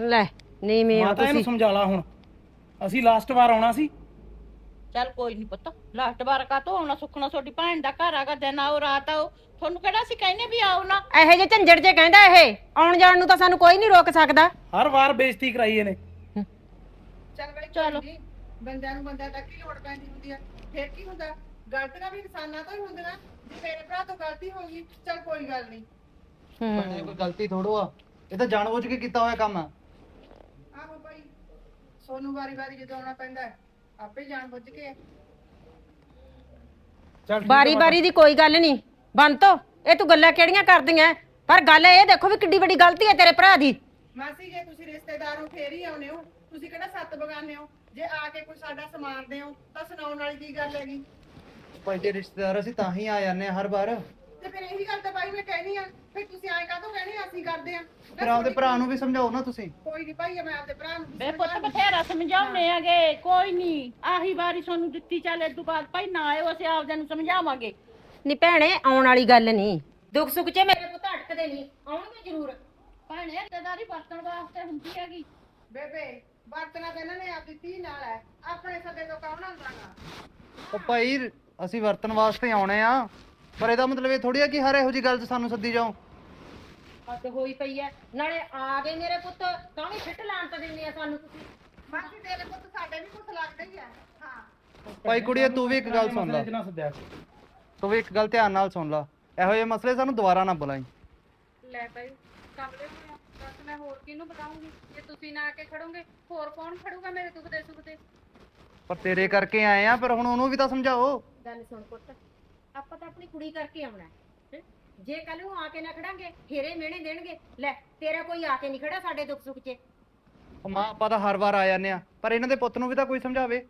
ਲੈ। ਨਹੀਂ ਮੈਂ ਮਾਤਾ ਇਹਨੂੰ ਸਮਝਾ ਲਾ ਹੁਣ। ਅਸੀਂ ਲਾਸਟ ਵਾਰ ਆਉਣਾ ਸੀ। ਚੱਲ ਕੋਈ ਨਹੀਂ ਪੁੱਤ ਲਾਸਟ ਵਾਰ ਕਾ ਤੋਂ ਆਉਣਾ? ਸੁੱਖਣਾ ਤੁਹਾਡੀ ਭੈਣ ਦਾ ਘਰ ਆਗਾ ਦਿਨ ਆਓ ਰਾਤ ਆਓ। ਤੁਹਾਨੂੰ ਕਿਹੜਾ ਸੀ ਕਹਿੰਨੇ ਵੀ ਆਓ ਨਾ? ਇਹੋ ਜਿਹੇ ਝੰਜੜ ਜੇ ਕਹਿੰਦਾ ਇਹ ਆਉਣ ਜਾਣ ਨੂੰ ਤਾਂ ਸਾਨੂੰ ਕੋਈ ਨਹੀਂ ਰੋਕ ਸਕਦਾ। ਹਰ ਵਾਰ ਬੇਇੱਜ਼ਤੀ ਕਰਾਈ ਇਹਨੇ। ਚੱਲ ਵੇਲੇ ਚਲੋ। ਚਲੋ ਬੰਦਿਆਂ ਨੂੰ ਬੰਦਿਆਂ ਤੱਕ ਹੀ ਲੋੜ ਪੈਂਦੀ ਹੁੰਦੀ ਆ। ਫਿਰ ਕੀ ਹੁੰਦਾ? ਗਲਤੀਆਂ ਵੀ ਇਨਸਾਨਾਂ ਤੋਂ ਹੀ ਹੁੰਦੀਆਂ ਜੇ ਮੇਰੇ ਭਰਾ ਤੋਂ ਗਲਤੀ ਹੋ ਗਈ ਚੱਲ ਕੋਈ ਗੱਲ ਨਹੀਂ ਭੈਣੇ ਕੋਈ ਗਲਤੀ ਥੋੜੋ ਆ ਇਹ ਤਾਂ ਜਾਣਬੁੱਝ ਕੇ ਕੀਤਾ ਹੋਇਆ ਕੰਮ ਆ। ਸੋਨੂੰ ਵਾਰੀ ਵਾਰੀ ਜਦੋਂ ਆਉਣਾ ਪੈਂਦਾ ਹੈ, ਆਪੇ ਜਾਣ ਬੁੱਝ ਕੇ। ਚੱਲ ਬਾਰੀ। ਬਾਰੀ ਦੀ ਕੋਈ ਗੱਲ ਨਹੀਂ ਬੰਤੋ ਇਹ ਤੂੰ ਗੱਲਾਂ ਕਿਹੜੀਆਂ ਕਰਦੀਆਂ ਪਰ ਗੱਲ ਇਹ ਦੇਖੋ ਵੀ ਕਿੱਡੀ ਵੱਡੀ ਗਲਤੀ ਹੈ ਤੇਰੇ ਭਰਾ ਦੀ। ਮਾਸੀ ਜੇ ਤੁਸੀਂ ਰਿਸ਼ਤੇਦਾਰ ਹੋ ਫੇਰ ਹੀ ਆਉਨੇ ਹੋ। ਤੁਸੀਂ ਕਿਹੜਾ ਸੱਤ ਬਗਾਨੇ ਹੋ? ਜੇ ਆ ਕੇ ਕੋਈ ਸਾਡਾ ਸਮਾਰਦੇ ਹੋ ਤਾਂ ਸੁਣਾਉਣ ਵਾਲੀ ਕੀ ਗੱਲ ਹੈਗੀ? ਭਾਈ ਦੇ ਰਿਸ਼ਤੇਦਾਰ ਅਸੀਂ ਤਾਂ ਹੀ ਆ ਜਾਂਦੇ ਆ ਹਰ ਵਾਰ। ਤੇ ਫਿਰ ਇਹੀ ਗੱਲ ਤਾਂ ਬਾਈ ਮੈਂ ਕਹਿਣੀ ਆ ਫਿਰ ਤੁਸੀਂ ਆਏ ਕਾਹਤੋਂ ਕਹਿਣੀ ਆ, ਅਸੀਂ ਕਰਦੇ ਆ। ਫਿਰ ਆਪਦੇ ਭਰਾ ਨੂੰ ਵੀ ਸਮਝਾਓ ਨਾ ਤੁਸੀਂ। ਕੋਈ ਨਹੀਂ ਭਾਈ ਮੈਂ ਆਪਦੇ ਭਰਾ ਨੂੰ ਵੀ ਬੇ ਪੁੱਤ। ਬਥੇਰਾ ਸਮਝਾਉਨੇ ਆਗੇ ਕੋਈ ਨਹੀਂ ਆਹੀ ਵਾਰੀ ਸਾਨੂੰ ਦਿੱਤੀ ਚੱਲ ਤੋਂ ਬਾਅਦ ਭਾਈ ਨਾ ਆਇਓ ਅਸੀਂ ਆਪਦਿਆਂ ਨੂੰ ਸਮਝਾਵਾਂਗੇ। ਨਹੀਂ ਭੈਣੇ ਆਉਣ ਵਾਲੀ ਗੱਲ ਨਹੀਂ ਦੁੱਖ ਸੁੱਖ 'ਚ ਮੇਰੇ ਪੁੱਤ ਅਟਕਦੇ ਨਹੀਂ ਆਉਣਗੇ ਜ਼ਰੂਰ। ਭੈਣੇ ਰਿਸ਼ਤੇਦਾਰੀ ਵਰਤਣ ਵਾਸਤੇ ਹੁੰਦੀ ਹੈਗੀ। ਬੇਬੇ ਵਰਤਣਾ ਤਾਂ ਇਹਨਾਂ ਨੇ ਆਪਦੀ ਧੀ ਨਾਲ ਹੈ। ਆਪਣੇ ਸੱਦੇ ਤੋਂ ਕੌਣ ਆਉਂਦਾਗਾ ਉਹ ਭਾਈ ਅਸੀਂ ਵਰਤਨ ਵਾਸਤੇ ਆਉਣੇ ਆ। ਪਰ ਇਹਦਾ ਮਤਲਬ ਇਹ ਥੋੜੀ ਆ ਕਿ ਹਰ ਇਹੋ ਜੀ ਗੱਲ 'ਚ ਸਾਨੂੰ ਸੱਦੀ ਜਾਓ। ਹੱਦ ਹੋਈ ਪਈ ਐ। ਨਾਲੇ ਆ ਗਏ ਮੇਰੇ ਪੁੱਤ ਤਾਂ ਵੀ ਫਿੱਟ ਲਾਣ ਤਾਂ ਦਿੰਦੇ ਆ ਸਾਨੂੰ ਤੁਸੀਂ। ਮਾਸੀ ਤੇਰੇ ਪੁੱਤ ਸਾਡੇ ਵੀ ਕੁਛ ਲੱਗਦਾ ਹੀ ਹੈ ਹਾਂ। ਭਾਈ ਕੁੜੀਏ ਤੂੰ ਵੀ ਇੱਕ ਗੱਲ ਸੁਣ ਲੈ। ਸੱਦਿਆ। ਤੂੰ ਵੀ ਇੱਕ ਗੱਲ ਧਿਆਨ ਨਾਲ ਸੁਣ ਲੈ। ਇਹੋ ਜਿਹੇ ਮਸਲੇ ਸਾਨੂੰ ਦੁਬਾਰਾ ਨਾ ਬੁਲਾਈ। ਲੈ ਭਾਈ ਕਮਲੇ ਹੋਇਆ ਬਸ ਮੈਂ ਹੋਰ ਕਿਹਨੂੰ ਬਤਾਉਂਗੀ ਜੇ ਤੁਸੀਂ ਨਾ ਆ ਕੇ ਖੜੋਗੇ ਹੋਰ ਕੌਣ ਖੜੂਗਾ ਮੇਰੇ ਦੁੱਖ ਦੇ ਸੁੱਖ ਦੇ? ਪਰ ਤੇਰੇ ਕਰਕੇ ਆਏ ਆ ਪਰ ਹੁਣ ਉਹਨੂੰ ਵੀ ਤਾਂ ਸਮਝਾਓ। ਗੱਲ ਸੁਣ ਪੁੱਤ। ਆਪਾਂ ਤਾਂ ਆਪਣੀ ਕੁੜੀ ਕਰਕੇ ਆਉਣਾ ਹੈ। ਹੈਂ? ਜੇ ਕੱਲ ਨੂੰ ਆ ਕੇ ਨਾ ਖੜਾਂਗੇ ਫੇਰੇ ਮਿਹਣੇ ਦੇਣਗੇ। ਲੈ ਤੇਰਾ ਕੋਈ ਆ ਕੇ ਨਹੀਂ ਖੜਾ ਸਾਡੇ ਦੁੱਖ ਸੁੱਖ 'ਚ। ਉਹ ਮਾਂ ਆਪਾਂ ਤਾਂ ਹਰ ਵਾਰ ਆ ਜਾਂਦੇ ਆ ਪਰ ਇਹਨਾਂ ਦੇ ਪੁੱਤ ਨੂੰ ਵੀ ਤਾਂ ਕੋਈ ਸਮਝਾਵੇ।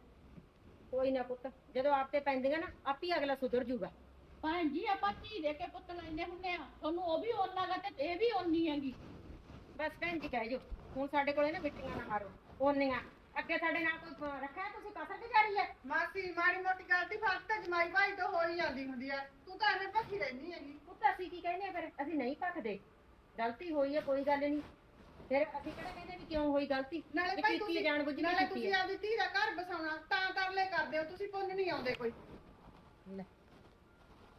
ਕੋਈ ਨਾ ਪੁੱਤ ਜਦੋਂ ਆਪ ਤੇ ਪੈਂਦੀਆਂ ਨਾ ਆਪੀ ਅਗਲਾ ਸੁਧਰ ਜੂਗਾ। ਭੈਣ ਜੀ ਆਪਾਂ ਧੀ ਦੇ ਕੇ ਪੁੱਤ ਲੈਂਦੇ ਹੁੰਨੇ ਆ ਤੁਹਾਨੂੰ ਉਹ ਵੀ ਓਨਾ ਗਾ ਤੇ ਇਹ ਵੀ ਓਨੀ ਹੈਗੀ। ਬਸ ਭੈਣ ਜੀ ਕਹਿ ਜੋ ਹੁਣ ਸਾਡੇ ਕੋਲੇ ਨਾ ਮਿੱਟੀਆਂ ਨਾ ਮਾਰੋ ਓਨੀਆਂ। ਅੱਗੇ ਸਾਡੇ ਨਾਲ ਕੋਈ ਰੱਖਿਆ ਤੁਸੀਂ ਕਸਰ ਕੇ ਜਾਰੀ ਹੈ? ਮਾਸੀ ਮਾੜੀ ਮੋਟੀ ਗੱਲ ਦੀ ਫ਼ਰਕ ਤਾਂ ਜਮਾਈ ਭਾਈ ਤੋਂ ਹੋ ਹੀ ਜਾਂਦੀ ਹੁੰਦੀ ਹੈ ਤੂੰ ਤਾਂ ਐਵੇਂ ਭੱਖੀ ਰਹਿੰਦੀ ਹੈਗੀ। ਪੁੱਤ ਅਸੀਂ ਕੀ ਕਹਿੰਦੇ ਆ ਫਿਰ? ਅਸੀਂ ਨਹੀਂ ਭੱਖਦੇ। ਗਲਤੀ ਹੋਈ ਹੈ ਕੋਈ ਗੱਲ ਨਹੀਂ। ਫਿਰ ਅਸੀਂ ਕਿਹੜਾ ਕਹਿੰਦੇ ਵੀ ਕਿਉਂ ਹੋਈ ਗਲਤੀ? ਨਾਲੇ ਵੀ ਭਾਈ ਕੀਤੀ ਹੈ ਤੁਸੀਂ ਜਾਣ ਬੁੱਝ ਕੇ ਨਾਲੇ ਕੀਤੀ ਤੁਸੀਂ ਹੈ। ਆਪਦੀ ਧੀ ਦਾ ਘਰ ਬਸਾਉਣਾ ਤਾਂ ਤਰਲੇ ਕਰਦੇ ਹੋ ਤੁਸੀਂ ਪੁੰਨ ਨਹੀਂ ਆਉਂਦੇ ਕੋਈ।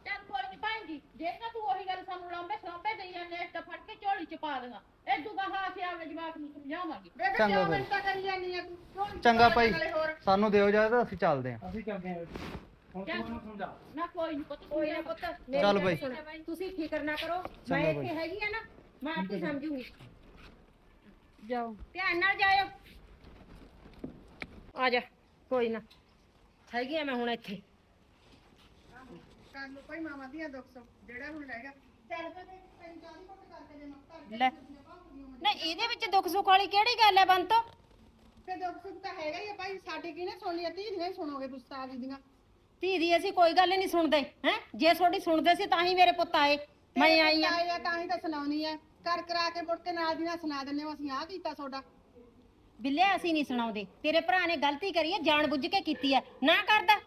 ਚੱਲ ਕੋਈ ਨਹੀਂ ਭੈਣ ਜੀ ਜੇ ਨਾ ਤੂੰ ਉਹੀ ਗੱਲ ਸਾਨੂੰ ਲਾਂਬੇ ਸੌਂਪੇ ਦੇਈ ਜਾਂਦੇ ਇਸ ਤਾਂ ਫੜ ਕੇ ਝੋਲੀ ਚ ਪਾ ਦੇਣਾ। ਇਹ ਦੂਗਾ ਹਾਂ ਅਸੀਂ ਆਪਣੇ ਜਵਾਕ ਨੂੰ ਸਮਝਾਵਾਂਗੇ। ਬੇਬੇ ਚੰਗਾ ਕਿਉਂ ਫਿਰ। ਮਿੰਤਾ ਕਰੀ ਜਾਂਦੀ ਆ ਤੂੰ। ਚੰਗਾ ਭਾਈ। ਨਾਲੇ ਹੋਰ। ਸਾਨੂੰ ਦਿਓ ਜਾਇਦਾ ਅਸੀਂ ਚੱਲਦੇ ਆ। ਅਸੀਂ ਕਰਦੇ ਆ। ਹੁਣ ਤੂੰ ਸਮਝਾ। ਨਾ ਕੋਈ ਨਹੀਂ ਪੁੱਤ ਕੋਈ ਨਾ ਪੁੱਤ। ਮੇਰੀ ਚੱਲ ਗੱਲ ਬਾਈ। ਸੁਣ, ਤੁਸੀਂ ਫਿਕਰ ਨਾ ਕਰੋ। ਚੰਗਾ ਮੈਂ ਬਾਈ। ਇੱਥੇ ਹੈਗੀ ਆ ਨਾ ਮੈਂ ਆਪੇ ਸਮਝੂਗੀ। ਜਾਓ। ਧਿਆਨ ਨਾਲ ਜਾਇਓ। ਆ ਜਾ। ਕੋਈ ਨਾ। ਹੈਗੀ ਆ ਮੈਂ ਹੁਣ ਇੱਥੇ। ਕਰ ਲੋ ਭਾਈ ਮਾਮਾ ਦੀਆਂ ਦੁੱਖ ਸੁੱਖ ਜਿਹੜਾ ਹੁਣ ਰਹਿ ਗਿਆ। ਚੱਲ ਤੇ ਤੈਨੂੰ ਚਾਹਦੀ ਕੁੱਟ ਕਰਕੇ ਦੇ ਮੱਕਰ ਲੈ। ਨਾ ਇਹਦੇ ਵਿੱਚ ਦੁੱਖ ਸੁੱਖ ਵਾਲੀ ਕਿਹੜੀ ਗੱਲ ਹੈ ਬੰਤੋ? ਤੇ ਦੁੱਖ ਸੁੱਖ ਤਾਂ ਹੈਗਾ ਹੀ ਆ ਭਾਈ ਸਾਡੇ ਕਿਹਨੇ ਸੁਣਨੀ ਆ? ਧੀ ਦੀਆਂ ਹੀ ਸੁਣੋਗੇ ਤੁਸੀਂ ਤਾਂ ਦੀਆਂ ਧੀ ਦੀ ਅਸੀਂ ਕੋਈ ਗੱਲ ਨਹੀਂ ਸੁਣਦੇ ਹੈ? ਜੇ ਤੁਹਾਡੀ ਸੁਣਦੇ ਸੀ ਤਾਂ ਹੀ ਮੇਰੇ ਪੁੱਤ ਆਏ ਮੈਂ ਆਈ ਆ। ਆ ਤਾਂ ਹੀ ਤਾਂ ਸੁਣਾਉਣੀ ਆ। ਕਰ ਕਰਾ ਕੇ ਮੁੜ ਕੇ ਨਾਲ ਦੀ ਨਾਲ ਸੁਣਾ ਦਿੰਦੇ ਹੋ ਅਸੀਂ ਆਹ ਕੀਤਾ ਤੁਹਾਡਾ। ਬਿੱਲੇ ਅਸੀਂ ਨਹੀਂ ਸੁਣਾਉਂਦੇ। ਤੇਰੇ ਭਰਾ ਨੇ ਗਲਤੀ ਕਰੀ ਹੈ ਜਾਣ ਬੁੱਝ ਕੇ ਕੀਤੀ ਹੈ ਨਾ ਕਰਦਾ।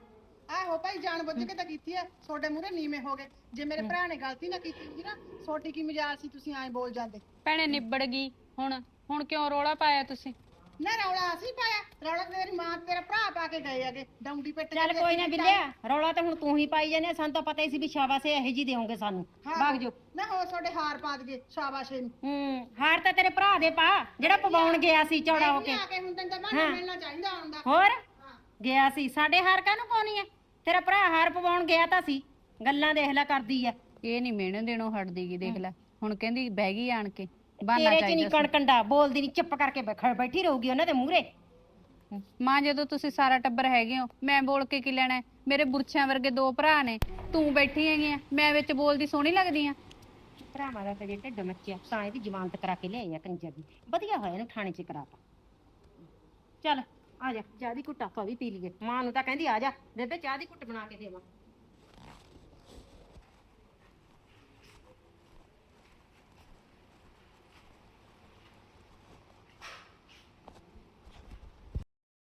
ਆਹੋ ਭਾਈ ਜਾਣ ਬੁੱਝ ਕੇ ਤਾਂ ਕੀਤੀ ਐ ਤੁਹਾਡੇ ਮੂਹਰੇ ਨੀਵੇਂ ਹੋ ਗਏ। ਜੇ ਮੇਰੇ ਭਰਾ ਨੇ ਗਲਤੀ ਨਾ ਕੀਤੀ ਹੁੰਦੀ ਨਾ ਛੋਟੀ ਕੀ ਮਜਾਲ ਸੀ ਤੁਸੀਂ ਐਂ ਬੋਲ ਜਾਂਦੇ? ਭੈਣੇ ਨਿਬੜ ਗਈ ਹੁਣ ਹੁਣ ਕਿਉਂ ਰੋਲਾ ਪਾਇਆ ਤੁਸੀਂ? ਨਾ ਰੌਲਾ ਅਸੀਂ ਪਾਇਆ ਰੌਲਾ ਤਾਂ ਤੇਰੀ ਮਾਂ ਤੇ ਤੇਰਾ ਭਰਾ ਪਾ ਕੇ ਗਏ ਹੈਗੇ ਡੌਂਡੀ ਪਿੱਟ ਚੱਲ ਕੋਈ ਨਾ ਬਿੱਲਿਆ ਰੌਲਾ ਤਾਂ ਹੁਣ ਤੂੰ ਹੀ ਪਾਈ ਜਾਂਦੇ ਸਾਨੂੰ ਤਾਂ ਪਤਾ ਹੀ ਸੀ ਵੀ ਸ਼ਾਬਾਸ਼ ਇਹੋ ਜੀ ਦੇਵੋਗੇ ਸਾਨੂੰ। ਹਾਂ। ਭਾਗ ਜੋ ਨਾ ਹੋ ਤੁਹਾਡੇ ਹਾਰ ਪਾ ਦਈਏ ਸ਼ਾਬਾਸ਼ੇ ਨੂੰ ਹੂੰ ਹਾਰ ਤਾਂ ਤੇਰੇ ਭਰਾ ਦੇ ਪਾ ਜਿਹੜਾ ਪਵਾਉਣ ਗਿਆ ਸੀ ਚੌੜਾ ਹੋ ਕੇ। ਆ ਕੇ ਹੁਣ ਤੈਨੂੰ ਤਾਂ ਬਹਾਨਾ ਹਾਂ। ਮਿਲਣਾ ਚਾਹੀਦਾ ਆਉਂਦਾ ਹੋਰ? ਗਿਆ ਸੀ ਸਾਡੇ ਹਾਰ ਕਾਹਨੂੰ ਪਾਉਣੀ ਐ ਤੇਰਾ ਭਰਾ ਹਾਰ ਪਵਾਉਣ ਗਿਆ ਤਾਂ ਸੀ। ਗੱਲਾਂ ਦੇਖ ਲੈ ਕਰਦੀ ਐ ਇਹ ਨਹੀਂ ਮਿਹਣੇ ਦੇਣੋਂ ਹਟਦੀ ਗੀ ਦੇਖ ਲੈ। ਹੁਣ ਕਹਿੰਦੀ ਬਹਿ ਗਈ ਆਣ ਕੇ ਬਹਾਨਾ ਤੇਰੇ ਚ ਨਹੀਂ ਚਾਹੀਦਾ ਕਣਕੰਡਾ ਬੋਲਦੀ ਨਹੀਂ ਚੁੱਪ ਕਰਕੇ ਬੈਠ- ਬੈਠੀ ਰਹੂਗੀ ਉਹਨਾਂ ਦੇ ਮੂਹਰੇ। ਮਾਂ ਜਦੋਂ ਤੁਸੀਂ ਸਾਰਾ ਟੱਬਰ ਹੈਗੇ ਹੋ ਮੈਂ ਬੋਲ ਕੇ ਕੀ ਲੈਣਾ ਹੈ? ਮੇਰੇ ਬੁਰਛਿਆਂ ਵਰਗੇ ਦੋ ਭਰਾ ਨੇ ਤੂੰ ਬੈਠੀ ਹੈਗੀ ਆ ਮੈਂ ਵਿੱਚ ਬੋਲਦੀ ਸੋਹਣੀ ਲੱਗਦੀ ਆ। ਭਰਾਵਾਂ ਦਾ ਤਾਂ ਢਿੱਡ ਮੱਚਿਆ ਤਾਂ ਇਹਦੀ ਜ਼ਮਾਨਤ ਕਰਾ ਕੇ ਲਿਆਈ ਆ ਕੰਜਰ ਦੀ। ਵਧੀਆ ਹੋਇਆ ਇਹਨੂੰ ਥਾਣੇ 'ਚ ਕਰਾਤਾ। ਚੱਲ। ਆ ਜਾ, ਚਾਹ ਦੀ ਘੁੱਟ ਆਪਾਂ ਵੀ ਪੀ ਲਈਏ। ਮਾਂ ਨੂੰ ਤਾਂ ਕਹਿੰਦੀ ਆ ਜਾ, ਬੇਬੇ ਚਾਹ ਦੀ ਘੁੱਟ ਬਣਾ ਕੇ ਦੇਵਾਂ।